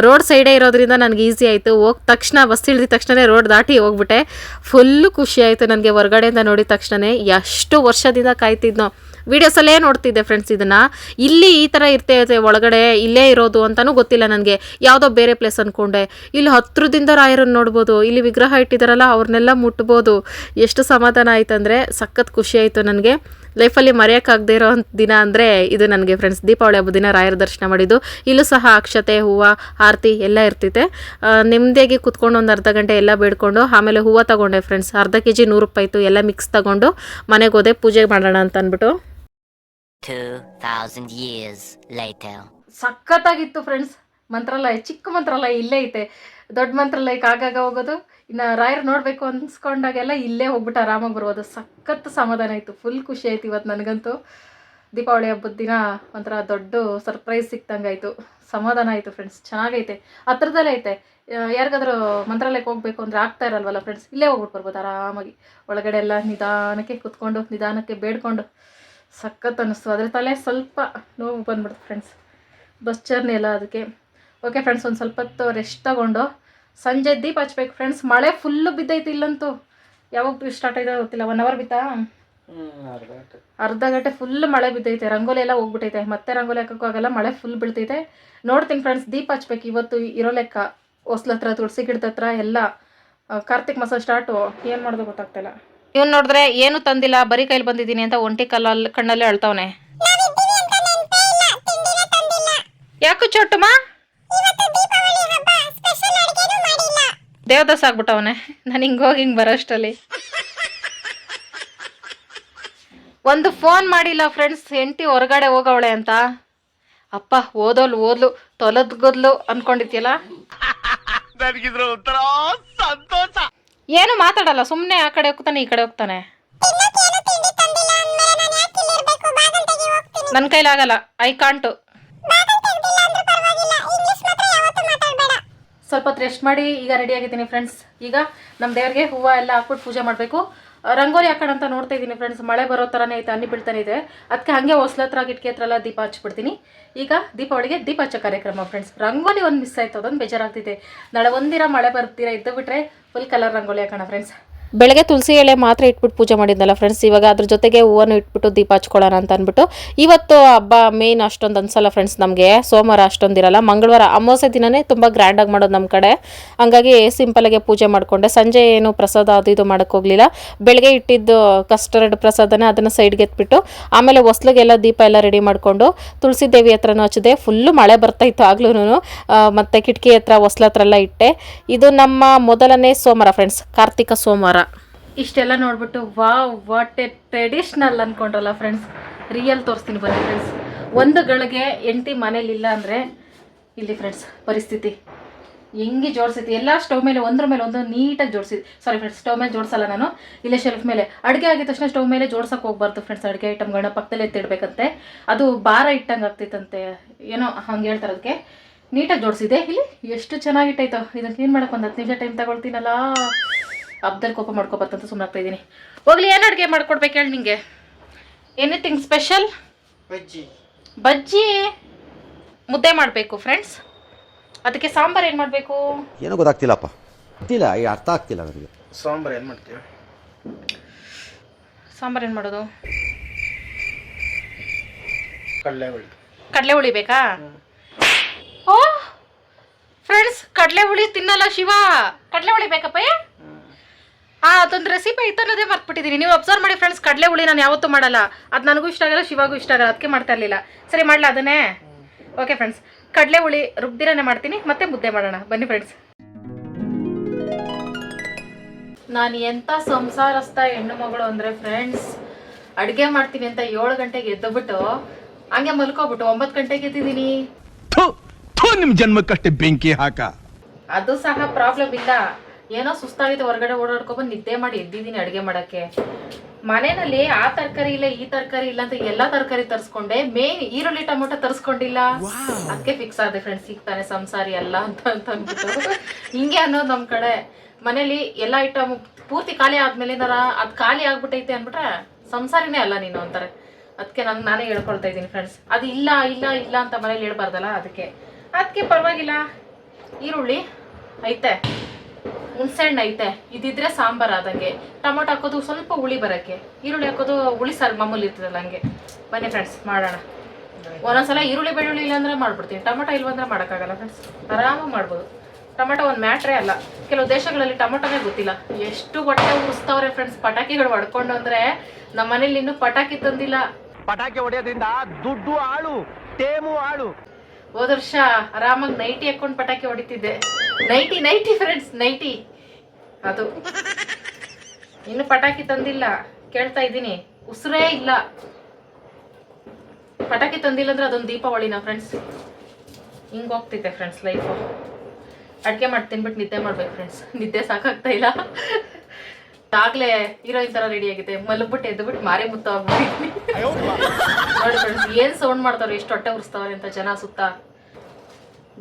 ರೋಡ್ ಸೈಡೇ ಇರೋದ್ರಿಂದ ನನಗೆ ಈಸಿ ಆಯಿತು. ಹೋಗಿ ತಕ್ಷಣ ಬಸ್ ಇಳಿದ ತಕ್ಷಣವೇ ರೋಡ್ ದಾಟಿ ಹೋಗ್ಬಿಟ್ಟೆ. ಫುಲ್ಲು ಖುಷಿ ಆಯಿತು ನನಗೆ ಹೊರಗಡೆಯಿಂದ ನೋಡಿದ ತಕ್ಷಣ ಎಷ್ಟು ವರ್ಷದಿಂದ ಕಾಯ್ತಿದ್ನೋ. ವೀಡಿಯೋಸಲ್ಲೇ ನೋಡ್ತಿದ್ದೆ ಫ್ರೆಂಡ್ಸ್ ಇದನ್ನು. ಇಲ್ಲಿ ಈ ಥರ ಇರ್ತೈತೆ ಒಳಗಡೆ ಇಲ್ಲೇ ಇರೋದು ಅಂತಲೂ ಗೊತ್ತಿಲ್ಲ ನನಗೆ. ಯಾವುದೋ ಬೇರೆ ಪ್ಲೇಸ್ ಅಂದ್ಕೊಂಡೆ ಇಲ್ಲಿ ಹತ್ರದಿಂದ ರಾಯರನ್ನು ನೋಡ್ಬೋದು. ಇಲ್ಲಿ ವಿಗ್ರಹ ಇಟ್ಟಿದ್ದಾರಲ್ಲ ಅವ್ರನ್ನೆಲ್ಲ ಮುಟ್ಬೋದು. ಎಷ್ಟು ಸಮಾಧಾನ ಆಯ್ತಂದರೆ ಸಖತ್ ಖುಷಿ ಆಯಿತು ನನಗೆ. ಲೈಫಲ್ಲಿ ಮರೆಯೋಕ್ಕಾಗದೇ ಇರೋ ದಿನ ಅಂದರೆ ಇದು ನನಗೆ ಫ್ರೆಂಡ್ಸ್ ದೀಪಾವಳಿ ಹಬ್ಬ ದಿನ ರಾಯರ ದರ್ಶನ ಮಾಡಿದ್ದು. ಇಲ್ಲೂ ಸಹ ಅಕ್ಷತೆ ಹೂವು ಆರತಿ ಎಲ್ಲ ಇರ್ತೈತೆ ನೆಮ್ಮದಿಯಾಗಿ ಕುತ್ಕೊಂಡು ಒಂದು ಅರ್ಧ ಗಂಟೆ ಎಲ್ಲ ಬೇಡ್ಕೊಂಡು ಆಮೇಲೆ ಹೂವು ತಗೊಂಡೆ ಫ್ರೆಂಡ್ಸ್ ಅರ್ಧ ಕೆ ಜಿ ನೂರು ರೂಪಾಯಿ ಇತ್ತು ಎಲ್ಲ ಮಿಕ್ಸ್ ತಗೊಂಡು ಮನೆಗೆ ಹೋದೆ ಪೂಜೆ ಮಾಡೋಣ ಅಂತ ಅಂದ್ಬಿಟ್ಟು. 2,000 years later. ಸಖತ್ತಾಗಿತ್ತು ಫ್ರೆಂಡ್ಸ್ ಮಂತ್ರಾಲಯ ಚಿಕ್ಕ ಮಂತ್ರಾಲಯ ಇಲ್ಲೇ ಐತೆ. ದೊಡ್ಡ ಮಂತ್ರಾಲಯಕ್ಕೆ ಆಗಾಗ ಹೋಗೋದು. ಇನ್ನು ರಾಯರ್ ನೋಡಬೇಕು ಅನ್ಸ್ಕೊಂಡಾಗೆಲ್ಲ ಇಲ್ಲೇ ಹೋಗ್ಬಿಟ್ಟು ಆರಾಮಾಗಿ ಬರ್ಬೋದು. ಸಖತ್ ಸಮಾಧಾನ ಆಯಿತು ಫುಲ್ ಖುಷಿ ಆಯ್ತು ಇವತ್ತು ನನಗಂತೂ. ದೀಪಾವಳಿ ಹಬ್ಬದ ದಿನ ಒಂಥರ ದೊಡ್ಡ ಸರ್ಪ್ರೈಸ್ ಸಿಕ್ತಂಗಾಯಿತು ಸಮಾಧಾನ ಆಯಿತು ಫ್ರೆಂಡ್ಸ್ ಚೆನ್ನಾಗೈತೆ. ಹತ್ರದಲ್ಲೇ ಐತೆ. ಯಾರಿಗಾದ್ರೂ ಮಂತ್ರಾಲಯಕ್ಕೆ ಹೋಗ್ಬೇಕು ಅಂದರೆ ಆಗ್ತಾ ಇರಲ್ವಲ್ಲ ಫ್ರೆಂಡ್ಸ್ ಇಲ್ಲೇ ಹೋಗ್ಬಿಟ್ಟು ಬರ್ಬೋದು ಆರಾಮಾಗಿ. ಒಳಗಡೆ ಎಲ್ಲ ನಿಧಾನಕ್ಕೆ ಕುತ್ಕೊಂಡು, ನಿಧಾನಕ್ಕೆ ಬೇಡ್ಕೊಂಡು. ಸಖತ್ ಅನ್ನಿಸ್ತು ಅದ್ರ ತಲೆ ಸ್ವಲ್ಪ ನೋವು ಬಂದ್ಬಿಡ್ತು ಫ್ರೆಂಡ್ಸ್ ಬಸ್ ಜರ್ನಿ ಎಲ್ಲ ಅದಕ್ಕೆ ಓಕೆ ಫ್ರೆಂಡ್ಸ್ ಒಂದು ಸ್ವಲ್ಪ ಹೊತ್ತು ರೆಸ್ಟ್ ತಗೊಂಡು ಸಂಜೆ ದೀಪ ಹಚ್ಬೇಕು ಫ್ರೆಂಡ್ಸ್ ಮಳೆ ಫುಲ್ಲು ಬಿದ್ದೈತಿ ಇಲ್ಲಂತೂ. ಯಾವಾಗ ಸ್ಟಾರ್ಟ್ ಆಯ್ತದ ಗೊತ್ತಿಲ್ಲ. ಒನ್ ಅವರ್ ಬಿತ್ತಾ? ಅರ್ಧ ಗಂಟೆ. ಫುಲ್ ಮಳೆ ಬಿದ್ದೈತೆ. ರಂಗೋಲಿ ಎಲ್ಲ ಹೋಗ್ಬಿಟ್ಟೈತೆ. ಮತ್ತೆ ರಂಗೋಲಿ ಹಾಕಕ್ಕೂ ಆಗಲ್ಲ. ಮಳೆ ಫುಲ್ ಬೀಳ್ತೈತೆ. ನೋಡ್ತೀನಿ ಫ್ರೆಂಡ್ಸ್ ದೀಪ ಹಚ್ಬೇಕು. ಇವತ್ತು ಇರೋ ಲೆಕ್ಕ. ಹೊಸ್ಲ ಹತ್ರ ತುಳಸಿ ಗಿಡದ ಹತ್ರ ಎಲ್ಲ. ಕಾರ್ತಿಕ್ ಮಾಸ ಸ್ಟಾರ್ಟು ಏನು ಮಾಡೋದು ಗೊತ್ತಾಗ್ತಿಲ್ಲ ಇವ್ನು ನೋಡಿದ್ರೆ ಏನು ತಂದಿಲ್ಲ. ಬರೀ ಕೈಲಿ ಬಂದಿದ್ದೀನಿ ಅಂತ ಒಂಟಿ ಕಲ್ಲಲ್ಲಿ ಕಣ್ಣಲ್ಲೇ ಅಳ್ತಾವನೆ. ಯಾಕೋ ಚೊಟ್ಟಮ್ಮ ದೇವದಾಸ್ ಆಗ್ಬಿಟ್ಟವನೆ ನಾನು ಹಿಂಗೆ ಹೋಗಿ ಹಿಂಗೆ ಬರೋಷ್ಟಲ್ಲಿ ಒಂದು ಫೋನ್ ಮಾಡಿಲ್ಲ ಫ್ರೆಂಡ್ಸ್ ಹೆಂಡತಿ ಹೊರಗಡೆ ಹೋಗವಳೆ ಅಂತ. ಅಪ್ಪ ಓದೋಲು ಓದ್ಲು ತೊಲದ್ ಗೊದ್ಲು ಅನ್ಕೊಂಡಿದ್ಯಲ್ಲ? ಏನು ಮಾತಾಡಲ್ಲ ಸುಮ್ಮನೆ ಆ ಕಡೆ ಹೋಗ್ತಾನೆ ಈ ಕಡೆ ಹೋಗ್ತಾನೆ. ನನ್ನ ಕೈಲಾಗಲ್ಲ ಐ ಕಾಂಟು. ಸ್ವಲ್ಪ ಹೊತ್ತು ರೆಸ್ಟ್ ಮಾಡಿ ಈಗ ರೆಡಿ ಆಗಿದ್ದೀನಿ ಫ್ರೆಂಡ್ಸ್ ಈಗ ನಮ್ಮ ದೇವರಿಗೆ ಹೂವು ಎಲ್ಲ ಹಾಕ್ಬಿಟ್ಟು ಪೂಜೆ ಮಾಡಬೇಕು. ರಂಗೋಲಿ ಹಾಕೋಣ ಅಂತ ನೋಡ್ತಾ ಇದ್ದೀನಿ ಫ್ರೆಂಡ್ಸ್ ಮಳೆ ಬರೋ ಥರನೇ ಐತೆ ಹಣ್ಣಿ ಬೀಳ್ತಾನೆ ಇದೆ. ಅದಕ್ಕೆ ಹಾಗೆ ಹತ್ರ ಕಿಟಕಿ ಹತ್ರ ಎಲ್ಲ ದೀಪ ಹಚ್ಬಿಡ್ತೀನಿ. ಈಗ ದೀಪಾವಳಿಗೆ ದೀಪ ಹಚ್ಚೋ ಕಾರ್ಯಕ್ರಮ ಫ್ರೆಂಡ್ಸ್ ರಂಗೋಲಿ ಒಂದು ಮಿಸ್ ಆಯಿತು, ಅದೊಂದು ಬೇಜಾರಾಗ್ತಿದೆ. ನಾಳೆ ಒಂದಿರ ಮಳೆ ಬರ್ತೀರಾ ಇದ್ದು ಬಿಟ್ಟರೆ ಫುಲ್ ಕಲರ್ ರಂಗೋಲಿ ಹಾಕೋಣ ಫ್ರೆಂಡ್ಸ್ ಬೆಳಗ್ಗೆ ತುಳಸಿ ಎಲೆ ಮಾತ್ರ ಇಟ್ಬಿಟ್ಟು ಪೂಜೆ ಮಾಡಿದ್ನಲ್ಲ ಫ್ರೆಂಡ್ಸ್ ಇವಾಗ ಅದ್ರ ಜೊತೆಗೆ ಹೂವನ್ನು ಇಟ್ಬಿಟ್ಟು ದೀಪ ಹಚ್ಕೊಳ್ಳೋಣ ಅಂತ ಅಂದ್ಬಿಟ್ಟು. ಇವತ್ತು ಹಬ್ಬ ಮೇನ್ ಅಷ್ಟೊಂದು ಅನ್ಸಲ್ಲ ಫ್ರೆಂಡ್ಸ್ ನಮಗೆ. ಸೋಮವಾರ ಅಷ್ಟೊಂದಿರಲ್ಲ ಮಂಗಳವಾರ ಅಮಾವಾಸ್ಯೆ ದಿನನೇ ತುಂಬ ಗ್ರ್ಯಾಂಡಾಗಿ ಮಾಡೋದು ನಮ್ಮ ಕಡೆ. ಹಂಗಾಗಿ ಸಿಂಪಲಾಗೆ ಪೂಜೆ ಮಾಡಿಕೊಂಡೆ. ಸಂಜೆ ಏನು ಪ್ರಸಾದ ಅದು ಇದು ಮಾಡೋಕ್ಕೋಗ್ಲಿಲ್ಲ ಬೆಳಗ್ಗೆ ಇಟ್ಟಿದ್ದು ಕಸ್ಟರ್ಡ್ ಪ್ರಸಾದನ ಅದನ್ನು ಸೈಡ್ಗೆ ಎತ್ಬಿಟ್ಟು, ಆಮೇಲೆ ಹೊಸ್ಲಿಗೆಲ್ಲ ದೀಪ ಎಲ್ಲ ರೆಡಿ ಮಾಡಿಕೊಂಡು ತುಳಸಿ ದೇವಿ ಹತ್ರನೂ ಹಚ್ಚಿದೆ. ಫುಲ್ಲು ಮಳೆ ಬರ್ತಾ ಇತ್ತು ಆಗ್ಲೂ ಮತ್ತು ಕಿಟಕಿ ಹತ್ರ, ಹೊಸ್ಲ ಹತ್ರ ಎಲ್ಲ ಇಟ್ಟೆ. ಇದು ನಮ್ಮ ಮೊದಲನೇ ಸೋಮವಾರ ಫ್ರೆಂಡ್ಸ್ ಕಾರ್ತಿಕ ಸೋಮವಾರ. ಇಷ್ಟೆಲ್ಲ ನೋಡ್ಬಿಟ್ಟು ವಾ ವಾಟ್ ಎ ಟ್ರೆಡಿಷ್ನಲ್ ಅನ್ಕೊಂಡ್ರಲ್ಲ ಫ್ರೆಂಡ್ಸ್ ರಿಯಲ್ ತೋರಿಸ್ತೀನಿ ಬನ್ನಿ ಫ್ರೆಂಡ್ಸ್ ಒಂದು ಗಳಿಗೆ ಎಂಟಿ ಮನೇಲಿ ಇಲ್ಲ ಅಂದರೆ, ಇಲ್ಲಿ ಫ್ರೆಂಡ್ಸ್ ಪರಿಸ್ಥಿತಿ. ಹೆಂಗೆ ಜೋಡಿಸೈತಿ? ಎಲ್ಲ ಸ್ಟವ್ ಮೇಲೆ ಒಂದ್ರ ಮೇಲೆ ಒಂದು ನೀಟಾಗಿ ಜೋಡಿಸಿದ್ವಿ ಸಾರಿ ಫ್ರೆಂಡ್ಸ್ ಸ್ಟವ್ ಮೇಲೆ ಜೋಡಿಸಲ್ಲ ನಾನು. ಇಲ್ಲೇ ಶೆಲ್ಫ್ ಮೇಲೆ. ಅಡುಗೆ ಆಗಿದ ತಕ್ಷಣ ಸ್ಟವ್ ಮೇಲೆ ಜೋಡ್ಸೋಕೆ ಹೋಗ್ಬಾರ್ದು ಫ್ರೆಂಡ್ಸ್ ಅಡುಗೆ ಐಟಮ್ಗಳನ್ನ ಪಕ್ಕದಲ್ಲೇ ಎತ್ತಿಡ್ಬೇಕಂತೆ ಅದು ಭಾರ ಇಟ್ಟಂಗೆ ಆಗ್ತಿತ್ತಂತೆ. ಏನೋ ಹಂಗೆ ಹೇಳ್ತಾರೆ ಅದಕ್ಕೆ ನೀಟಾಗಿ ಜೋಡಿಸಿದೆ ಇಲ್ಲಿ ಎಷ್ಟು ಚೆನ್ನಾಗಿಟ್ಟೈತೋ ಇದಕ್ಕೆ ಏನು ಮಾಡೋಕ್ಕೆ ಒಂದು ಹತ್ತು ನಿಮಿಷ ಟೈಮ್ ತಗೊಳ್ತೀನಲ್ಲ. ಹಬ್ದಲ್ಲಿ ಕೋಪ ಮಾಡ್ಕೋಬತ್ತಂತ ಸುಮ್ಮನೆ ಆಗ್ತಾ ಇದ್ದೀನಿ ಹೋಗ್ಲಿ ಏನು ಅಡುಗೆ ಮಾಡ್ಕೊಡ್ಬೇಕು ಹೇಳಿ ನಿಂಗೆ? Anything special bajji. ಬಜ್ಜಿ? ಮುದ್ದೆ ಮಾಡಬೇಕು ಫ್ರೆಂಡ್ಸ್ ಅದಕ್ಕೆ ಸಾಂಬಾರು ಏನು ಮಾಡಬೇಕು? ಏನೋ ಗೊತ್ತಾಗ್ತಿಲ್ಲಪ್ಪ. ಗೊತ್ತಿಲ್ಲ ಈ ಅರ್ಥ ಆಗ್ತಿಲ್ಲ ನನಗೆ. ಸಾಂಬಾರು ಏನು ಮಾಡ್ತೀವಿ ಸಾಂಬಾರು ಏನು ಮಾಡೋದು? ಕಡಲೆ ಹುಳಿ. ಕಡಲೆ ಹುಳಿ ಬೇಕಾ? ಓ ಫ್ರೆಂಡ್ಸ್ ಕಡಲೆ ಹುಳಿ ತಿನ್ನಲ್ಲ ಶಿವ. ಕಡಲೆ ಹುಳಿ ಬೇಕಪ್ಪ ಆ ಅದೊಂದು ರೆಸಿಪಿ ಐತೆ ಅನ್ನೋದೇ ಮರ್ತ್ಬಿಟ್ಟಿದ್ದೀನಿ ನೀವು ಅಬ್ಸರ್ವ್ ಮಾಡಿ ಫ್ರೆಂಡ್ಸ್ ಕಡಲೆ ಹುಳಿ ನಾನು ಯಾವತ್ತೂ ಮಾಡಲ್ಲ. ಅದು ನನಗೂ ಇಷ್ಟ ಆಗಲ್ಲ ಶಿವಾಗೂ ಇಷ್ಟ ಆಗಲ್ಲ ಅದಕ್ಕೆ ಮಾಡ್ತಾ ಇರಲಿಲ್ಲ. ಸರಿ ಮಾಡಲ ಅದನ್ನೇ? ಓಕೆ ಫ್ರೆಂಡ್ಸ್ ಕಡಲೆ ಹುಳಿ ರುಬ್ದಿರನೇ ಮಾಡ್ತೀನಿ ಮತ್ತೆ ಮುದ್ದೆ ಮಾಡೋಣ. ಬನ್ನಿ ಫ್ರೆಂಡ್ಸ್ ನಾನು ಎಂಥ ಸಂಸಾರಸ್ಥ ಹೆಣ್ಣು ಮಗಳು ಅಂದರೆ ಫ್ರೆಂಡ್ಸ್ ಅಡುಗೆ ಮಾಡ್ತೀನಿ ಅಂತ ಏಳು ಗಂಟೆಗೆ ಎದ್ದುಬಿಟ್ಟು ಹಂಗೆ ಮಲ್ಕೋಬಿಟ್ಟು ಒಂಬತ್ತು ಗಂಟೆಗೆ ಎದ್ದಿದ್ದೀನಿ. ನಿಮ್ಮ ಜನ್ಮಕ್ಕಷ್ಟೇ ಬೆಂಕಿ ಹಾಕ. ಅದು ಸಹ ಪ್ರಾಬ್ಲಮ್ ಇಲ್ಲ. ಏನೋ ಸುಸ್ತಾಗಿದೆ ಹೊರಗಡೆ ಓಡಾಡ್ಕೊಬಂದು ನಿದ್ದೆ ಮಾಡಿ ಎದ್ದಿದ್ದೀನಿ ಅಡುಗೆ ಮಾಡೋಕ್ಕೆ. ಮನೆಯಲ್ಲಿ ಆ ತರಕಾರಿ ಇಲ್ಲ ಈ ತರಕಾರಿ ಇಲ್ಲ ಅಂತ ಎಲ್ಲಾ ತರಕಾರಿ ತರಿಸ್ಕೊಂಡೆ. ಮೇನ್ ಈರುಳ್ಳಿ ಟೊಮೊಟೊ ತರಿಸ್ಕೊಂಡಿಲ್ಲ. ಅದಕ್ಕೆ ಫಿಕ್ಸ್ ಆದೆ ಫ್ರೆಂಡ್ಸ್ ಸಿಗ್ತಾನೆ ಸಂಸಾರಿ ಅಲ್ಲ ಅಂತ ಅಂತ ಅಂದ್ಬಿಟ್ಟು. ಹಿಂಗೆ ಅನ್ನೋದು ನಮ್ಮ ಕಡೆ. ಮನೇಲಿ ಎಲ್ಲ ಐಟಮ್ ಪೂರ್ತಿ ಖಾಲಿ ಆದ್ಮೇಲೆ ಅದು ಖಾಲಿ ಆಗ್ಬಿಟ್ಟೈತೆ ಅಂದ್ಬಿಟ್ರೆ ಸಂಸಾರಿನೇ ಅಲ್ಲ ನೀನು ಅಂತಾರೆ. ಅದಕ್ಕೆ ನಾನು ನಾನೇ ಹೇಳ್ಕೊಳ್ತಾ ಇದ್ದೀನಿ ಫ್ರೆಂಡ್ಸ್ ಅದು ಇಲ್ಲ ಇಲ್ಲ ಇಲ್ಲ ಅಂತ ಮನೇಲಿ ಹೇಳ್ಬಾರ್ದಲ್ಲ ಅದಕ್ಕೆ. ಅದಕ್ಕೆ ಪರವಾಗಿಲ್ಲ. ಈರುಳ್ಳಿ ಐತೆ. ಹುಣ್ಸೆಹಣ್ಣು ಐತೆ. ಇದಿದ್ರೆ ಸಾಂಬಾರ್ ಆದಂಗೆ. ಟೊಮೊಟೊ ಹಾಕೋದು ಸ್ವಲ್ಪ ಹುಳಿ ಬರೋಕ್ಕೆ. ಈರುಳ್ಳಿ ಹಾಕೋದು ಹುಳಿ ಸಾರು ಮಾಮೂಲಿ ಇರ್ತದಲ್ಲ ಹಂಗೆ. ಬನ್ನಿ ಫ್ರೆಂಡ್ಸ್ ಮಾಡೋಣ. ಒಂದೊಂದ್ಸಲ ಈರುಳ್ಳಿ ಬೆಳ್ಳುಳ್ಳಿ ಇಲ್ಲಾಂದ್ರೆ ಮಾಡ್ಬಿಡ್ತೀನಿ. ಟೊಮೊಟೊ ಇಲ್ವಂದ್ರೆ ಮಾಡೋಕ್ಕಾಗಲ್ಲ ಫ್ರೆಂಡ್ಸ್ ಆರಾಮಾಗಿ ಮಾಡ್ಬೋದು. ಟೊಮೊಟೊ ಒಂದು ಮ್ಯಾಟ್ರೇ ಅಲ್ಲ. ಕೆಲವು ದೇಶಗಳಲ್ಲಿ ಟೊಮೊಟೊನೇ ಗೊತ್ತಿಲ್ಲ. ಎಷ್ಟು ಹೊಟ್ಟೆ ಉರಿಸ್ತವ್ರೆ ಫ್ರೆಂಡ್ಸ್ ಪಟಾಕಿಗಳು ಹೊಡ್ಕೊಂಡು ಅಂದರೆ ನಮ್ಮ ಮನೇಲಿ ಇನ್ನೂ ಪಟಾಕಿ ತಂದಿಲ್ಲ. ಪಟಾಕಿ ಹೊಡೆಯೋದ್ರಿಂದ ದುಡ್ಡು ಆಳು ಟೇಮು ಆಳು. ಹೋದ ವರ್ಷ ಆರಾಮಾಗಿ ನೈಟಿ ಹಾಕೊಂಡು ಪಟಾಕಿ ಹೊಡಿತಿದ್ದೆ. ನೈಟಿ ನೈಟಿ ಫ್ರೆಂಡ್ಸ್ ನೈಟಿ ಅದು. ಇನ್ನು ಪಟಾಕಿ ತಂದಿಲ್ಲ. ಕೇಳ್ತಾ ಇದ್ದೀನಿ. ಉಸಿರೇ ಇಲ್ಲ. ಪಟಾಕಿ ತಂದಿಲ್ಲ ಅಂದ್ರೆ ಅದೊಂದು ದೀಪಾವಳಿನ ಫ್ರೆಂಡ್ಸ್ ಹಿಂಗೆ ಹೋಗ್ತಿದ್ದೆ ಫ್ರೆಂಡ್ಸ್ ಲೈಫು ಅಡುಗೆ ಮಾಡಿ ತಿನ್ಬಿಟ್ಟು ನಿದ್ದೆ ಮಾಡ್ಬೇಕು ಫ್ರೆಂಡ್ಸ್ ನಿದ್ದೆ ಸಾಕಾಗ್ತಾ ಇಲ್ಲ. ಆಗ್ಲೇ ಹೀರೋಯಿನ್ ತರ ರೆಡಿ ಆಗಿದೆ. ಮಲಗ್ಬಿಟ್ಟು ಎದ್ದುಬಿಟ್ಟು ಮಾರಿ ಮುತ್ತ ನೋಡಿ ಫ್ರೆಂಡ್ಸ್ ಏನ್ ಸೌಂಡ್ ಮಾಡ್ತಾರೋ ಎಷ್ಟು ಹೊಟ್ಟೆ ಉರಿಸ್ತಾವ್ರೆ ಅಂತ ಜನ ಸುತ್ತ.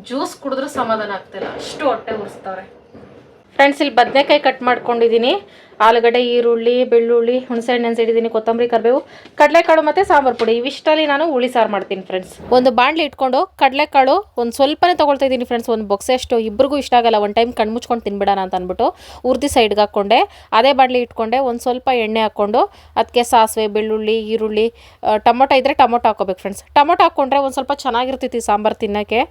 ಜ್ಯೂಸ್ ಕುಡಿದ್ರೂ ಸಮಾಧಾನ ಆಗ್ತಿಲ್ಲ. ಅಷ್ಟು ಹೊಟ್ಟೆ ಉರಿಸ್ತಾರೆ ಫ್ರೆಂಡ್ಸ್ ಇಲ್ಲಿ ಬದನೆಕಾಯಿ ಕಟ್ ಮಾಡ್ಕೊಂಡಿದ್ದೀನಿ ಆಲೂಗಡ್ಡೆ, ಈರುಳ್ಳಿ, ಬೆಳ್ಳುಳ್ಳಿ, ಹುಣಸೆಹಣ್ಣು ನೆನೆಸಿಡಿದ್ದೀನಿ ಕೊತ್ತಂಬರಿ, ಕರಿಬೇವು, ಕಡಲೆಕಾಳು ಮತ್ತು ಸಾಂಬಾರು ಪುಡಿ. ಇವಿಷ್ಟಲ್ಲಿ ನಾನು ಹುಳಿ ಸಾರು ಮಾಡ್ತೀನಿ ಫ್ರೆಂಡ್ಸ್ ಒಂದು ಬಾಣಲಿ ಇಟ್ಕೊಂಡು ಕಡಲೆಕಾಳು ಒಂದು ಸ್ವಲ್ಪನೇ ತೊಗೊಳ್ತಾ ಇದ್ದೀನಿ ಫ್ರೆಂಡ್ಸ್ ಒಂದು ಬೊಕ್ಸೆ ಅಷ್ಟು. ಇಬ್ಬರಿಗೂ ಇಷ್ಟ ಆಗಲ್ಲ. ಒಂದು ಟೈಮ್ ಕಣ್ಣು ಮುಚ್ಕೊಂಡು ತಿನ್ಬಿಡೋಣ ಅಂತ ಅಂದ್ಬಿಟ್ಟು ಉರ್ದಿ ಸೈಡ್ಗೆ ಹಾಕ್ಕೊಂಡೆ. ಅದೇ ಬಾಣಲಿ ಇಟ್ಕೊಂಡೆ. ಒಂದು ಸ್ವಲ್ಪ ಎಣ್ಣೆ ಹಾಕ್ಕೊಂಡು ಅದಕ್ಕೆ ಸಾಸಿವೆ, ಬೆಳ್ಳುಳ್ಳಿ, ಈರುಳ್ಳಿ ಟೊಮೊಟೊ ಇದ್ದರೆ ಟೊಮೊಟೊ ಹಾಕೋಬೇಕು ಫ್ರೆಂಡ್ಸ್ ಟೊಮೊಟೊ ಹಾಕ್ಕೊಂಡ್ರೆ ಒಂದು ಸ್ವಲ್ಪ ಚೆನ್ನಾಗಿರ್ತೈತಿ ಸಾಂಬಾರು ತಿನ್ನೋಕ್ಕೆ.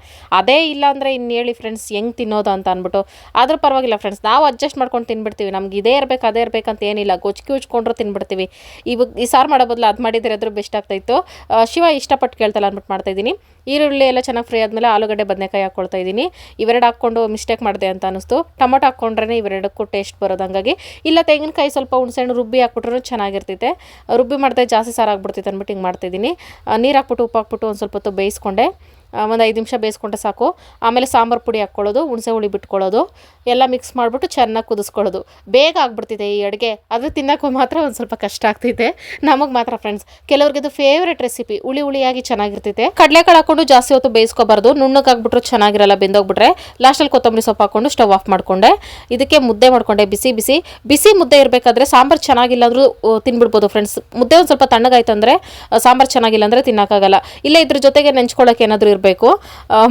ಅದೇ ಇಲ್ಲ ಅಂದರೆ ಇನ್ನು ಹೇಳಿ ಫ್ರೆಂಡ್ಸ್ ಹೆಂಗೆ ತಿನ್ನೋದು ಅಂತ ಅಂದ್ಬಿಟ್ಟು. ಆದರೂ ಪರವಾಗಿಲ್ಲ ಫ್ರೆಂಡ್ಸ್ ನಾವು ಅಡ್ಜಸ್ಟ್ ಮಾಡ್ಕೊಂಡು ತಿನ್ಬಿಡ್ತೀವಿ. ನಮ್ಗೆ ಇದೇ ಇರಬೇಕು ಅದೇ ಇರಬೇಕಂತ ಏನಿಲ್ಲ ಗೊಜ್ಜು ಉಚ್ಕೊಂಡ್ರು ತಿನ್ಬಿಡ್ತೀವಿ. ಇವಾಗ ಈ ಸಾರು ಮಾಡೋ ಬದಲು ಅದು ಮಾಡಿದರೆ ಅದ್ರ ಬೆಸ್ಟ್ ಆಗ್ತಾಯಿತ್ತು ಶಿವ ಇಷ್ಟಪಟ್ಟು ಕೇಳ್ತಲ್ಲ ಅಂದ್ಬಿಟ್ಟು ಮಾಡ್ತಾ ಇದ್ದೀನಿ. ಈರುಳ್ಳಿ ಎಲ್ಲ ಚೆನ್ನಾಗಿ ಫ್ರೈ ಆದಮೇಲೆ ಆಲೂಗಡ್ಡೆ ಬದನೆಕಾಯಿ ಹಾಕ್ಕೊಳ್ತಾ ಇದ್ದೀನಿ. ಇವೆರಡು ಹಾಕ್ಕೊಂಡು ಮಿಸ್ಟೇಕ್ ಮಾಡಿದೆ ಅಂತ ಅನಿಸ್ತು. ಟೊಮೊಟೊ ಹಾಕ್ಕೊಂಡ್ರೆ ಇವೆರಡಕ್ಕೂ ಟೇಸ್ಟ್ ಬರೋದು ಹಂಗಾಗಿ. ಇಲ್ಲ ತೆಂಗಿನಕಾಯಿ ಸ್ವಲ್ಪ ಹುಣಸೆಹಣ್ಣು ರುಬ್ಬಿ ಹಾಕ್ಬಿಟ್ರೂ ಚೆನ್ನಾಗಿರ್ತೈತೆ ರುಬ್ಬಿ ಮಾಡಿದೆ ಜಾಸ್ತಿ ಸಾರು ಆಗ್ಬಿಡ್ತೈತೆ ಅಂದ್ಬಿಟ್ಟು ಹಿಂಗೆ ಮಾಡ್ತಾಯಿದ್ದೀನಿ ನೀರು ಹಾಕ್ಬಿಟ್ಟು, ಉಪ್ಪು ಹಾಕ್ಬಿಟ್ಟು ಒಂದು ಸ್ವಲ್ಪ ಹೊತ್ತು ಬೇಯಿಸ್ಕೊಂಡೆ. ಒಂದು ಐದು ನಿಮಿಷ ಬೇಯಿಸ್ಕೊಂಡ್ರೆ ಸಾಕು. ಆಮೇಲೆ ಸಾಂಬಾರು ಪುಡಿ ಹಾಕ್ಕೊಳ್ಳೋದು, ಹುಣಸೆ ಹುಳಿ ಬಿಟ್ಕೊಳ್ಳೋದು. ಎಲ್ಲ ಮಿಕ್ಸ್ ಮಾಡಿಬಿಟ್ಟು ಚೆನ್ನಾಗಿ ಕುದಿಸ್ಕೊಳ್ಳೋದು. ಬೇಗ ಆಗ್ಬಿಡ್ತಿದೆ ಈ ಅಡುಗೆ. ಆದರೆ ತಿನ್ನೋಕ್ಕೂ ಮಾತ್ರ ಒಂದು ಸ್ವಲ್ಪ ಕಷ್ಟ ಆಗ್ತೈತೆ ನಮಗೆ ಮಾತ್ರ ಫ್ರೆಂಡ್ಸ್ ಕೆಲವ್ರಿಗೆ ಇದು ಫೇವ್ರೆಟ್ ರೆಸಿಪಿ ಹುಳಿ ಹುಳಿಯಾಗಿ ಚೆನ್ನಾಗಿರ್ತೈತೆ ಕಡಲೆಕಾಳು ಹಾಕೊಂಡು ಜಾಸ್ತಿ ಹೊತ್ತು ಬೇಯಿಸ್ಕೋಬಾರ್ದು. ನುಣ್ಣಗಾಗ್ಬಿಟ್ರು ಚೆನ್ನಾಗಿರಲ್ಲ, ಬೆಂದೋಗ್ಬಿಟ್ರೆ. ಲಾಸ್ಟಲ್ಲಿ ಕೊತ್ತಂಬರಿ ಸೊಪ್ಪು ಹಾಕೊಂಡು ಸ್ಟವ್ ಆಫ್ ಮಾಡಿಕೊಂಡೆ. ಇದಕ್ಕೆ ಮುದ್ದೆ ಮಾಡಿಕೊಂಡೆ, ಬಿಸಿ ಬಿಸಿ. ಬಿಸಿ ಮುದ್ದೆ ಇರಬೇಕಾದ್ರೆ ಸಾಂಬಾರು ಚೆನ್ನಾಗಿಲ್ಲ ಅಂದ್ರೂ ತಿನ್ಬಿಡ್ಬೋದು ಫ್ರೆಂಡ್ಸ್ ಮುದ್ದೆ ಒಂದು ಸ್ವಲ್ಪ ತಣ್ಣಗಾಯ್ತು ಅಂದರೆ ಸಾಂಬಾರು ಚೆನ್ನಾಗಿಲ್ಲ ಅಂದರೆ ತಿನ್ನೋಕ್ಕಾಗಲ್ಲ. ಇಲ್ಲ ಇದ್ರ ಜೊತೆಗೆ ನೆಂಚ್ಕೊಳ್ಳೋಕೆ ಏನಾದರೂ ಇರಬೇಕು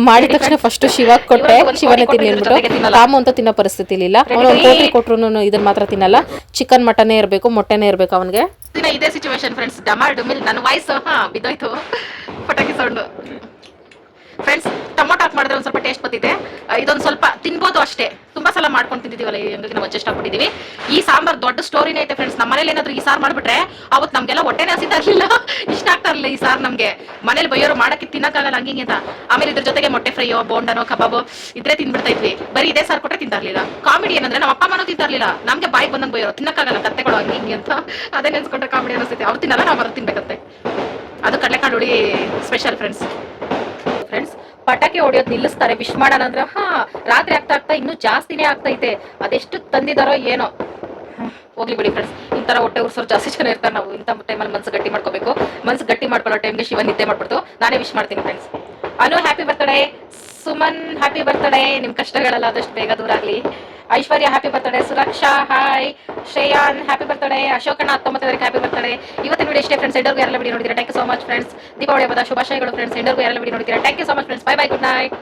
ಮಾಡಿದ ತಕ್ಷಣ ಫಸ್ಟ್ ಶಿವ ಕೊಟ್ಟೆ. ಶಿವನೇ ತಿನ್ನಿ ಅಂದ್ಬಿಟ್ಟು ರಾಮು ಅಂತ ತಿನ್ನೋ ಪರಿಸ್ಥಿತಿ ಇಲ್ಲ. ಅವನು ಒಂದು ಕೋಟಿ ಕೊಟ್ರು ಇದನ್ನ ಮಾತ್ರ ತಿನ್ನಲ್ಲ. ಚಿಕನ್ ಮಟನೇ ಇರಬೇಕು ಮೊಟ್ಟೆನೇ ಇರಬೇಕು ಅವನಿಗೆ. ಇದೇ ಸಿಚುವೇಶನ್ ಫ್ರೆಂಡ್ಸ್ ಡಮಾರ್ ಮಿಲ್ ನನ್ನ ವಾಯ್ಸ್ ಬಿದ್ದೋಯ್ತು. ಪಟಾಕಿ ಸೌಂಡು. ಫ್ರೆಂಡ್ಸ್ ಟೊಮೊಟೊ ಹಾಕಿ ಮಾಡಿದ್ರೆ ಒಂದು ಸ್ವಲ್ಪ ಟೇಸ್ಟ್ ಆ, ಇದೊಂದು ಸ್ವಲ್ಪ ತಿನ್ಬೋದು ಅಷ್ಟೇ. ತುಂಬಾ ಸಲ ಮಾಡ್ಕೊಂಡು ತಿಂದಿದ್ದೀವಲ್ಲ ಹಂಗಾಗಿ ನಾವು ಅಡ್ಜಸ್ಟ್ ಆಗ್ಬಿಟ್ಟಿದೀವಿ ಈ ಸಾಂಬಾರ್ ದೊಡ್ಡ ಸ್ಟೋರಿನೇ ಐತೆ ಫ್ರೆಂಡ್ಸ್ ನಮ್ಮ ಮನೇಲಿ ಏನಾದ್ರು ಈ ಸಾರು ಮಾಡ್ಬಿಟ್ರೆ ಅವತ್ತು ನಮ್ಗೆಲ್ಲ ಹೊಟ್ಟೆನೇ ಹಸಿತಾ ಇರಲಿಲ್ಲ ಇಷ್ಟ ಆಗ್ತಾ ಇರಲಿಲ್ಲ ಈ ಸಾರು ನಮಗೆ. ಮನೇಲಿ ಬೈಯೋರು ಮಾಡಕ್ಕೆ ತಿನ್ನಕ್ಕಾಗಲ್ಲ ಹಂಗೆ ಅಂತ. ಆಮೇಲೆ ಇದ್ರ ಜೊತೆಗೆ ಮೊಟ್ಟೆ ಫ್ರೈಯೋ ಬೋಂಡನೋ ಕಬಾಬು ಇದ್ರೆ ತಿನ್ಬಿಡ್ತಾ ಇದ್ವಿ. ಬರೀ ಇದೇ ಸಾರು ಕೊಟ್ಟರೆ ತಿಂತಾ ಇರ್ಲಿಲ್ಲ ಕಾಮಿಡಿ ಏನಂದ್ರೆ ನಮ್ಮ ಅಪ್ಪ ಅಮ್ಮನೂ ತಿಂತಾ ನಮಗೆ ಬಾಯಿ ಬಂದಂಗೆ ಬೈಯೋರು ತಿನ್ನಕ್ಕಾಗಲ್ಲ ಕತ್ತೆಗಳು ಹಂಗೆ ಹಿಂಗೆ ಅಂತ. ಅದೇ ನೆನ್ಸ್ಕೊಂಡ್ರೆ ಕಾಮಿಡಿ ಅನಿಸುತ್ತೆ. ಅವ್ರು ತಿನ್ನಲ್ಲ ನಾವು ತಿನ್ಬೇಕತ್ತೆ ತಿನ್ಬೇಕಂತೆ. ಅದು ಕಡಲೆಕಾಳು ಹುಳಿ ಸ್ಪೆಷಲ್ ಫ್ರೆಂಡ್ಸ್ ಪಟಾಕಿ ಹೊಡೆಯೋದು ನಿಲ್ಲಿಸ್ತಾರೆ. ವಿಶ್ ಮಾಡೋಣ ಅಂದ್ರೆ, ಹಾ, ರಾತ್ರಿ ಆಗ್ತಾ ಆಗ್ತಾ ಇನ್ನೂ ಜಾಸ್ತಿನೇ ಆಗ್ತೈತೆ. ಅದೆಷ್ಟು ತಂದಿದಾರೋ ಏನೋ. ಹೋಗ್ಲಿ ಬಿಡಿ ಫ್ರೆಂಡ್ಸ್ ಈ ತರ ಹೊಟ್ಟೆ ಉರ್ಸೋರು ಜಾಸ್ತಿ ಜನ ಇರ್ತಾರೆ. ನಾವು ಇಂಥ ಟೈಮಲ್ಲಿ ಮನ್ಸು ಗಟ್ಟಿ ಮಾಡ್ಕೋಬೇಕು. ಮನ್ಸು ಗಟ್ಟಿ ಮಾಡ್ಕೊಳ್ಳೋ ಟೈಮ್ಗೆ ಶಿವ ನಿದ್ದೆ ಮಾಡ್ಬಿಡ್ತು. ನಾನೇ ವಿಶ್ ಮಾಡ್ತೀನಿ friends Anu happy birthday Suman happy birthday ನಿಮ್ ಕಷ್ಟಗಳೆಲ್ಲ ಆದಷ್ಟು ಬೇಗ ದೂರ ಆಗ್ಲಿ. Aishwarya happy birthday Suraksha hi Shreyan happy birthday ಅಶೋಕಣ್ಣ ಹತ್ತೊಂಬತ್ತವರೆಗೆ ಹ್ಯಾಪಿ ಬರ್ತಡೆ ಇವತ್ತಿನ ವಿಡಿಯೋ ಇಷ್ಟೇ ಫ್ರೆಂಡ್ಸ್ ಎಲ್ಲರಿಗೂ ಯಾರೆಲ್ಲ ವಿಡಿಯೋ ನೋಡಿದ್ರೆ thank you so much friends Deepavali ಹಬ್ಬದ ಶುಭಾಶಯಗಳು ಫ್ರೆಂಡ್ಸ್ ಎಲ್ಲರಿಗೂ ಯಾರೆಲ್ಲ ವಿಡಿಯೋ ನೋಡಿದ್ರೆ thank you so much friends bye bye good night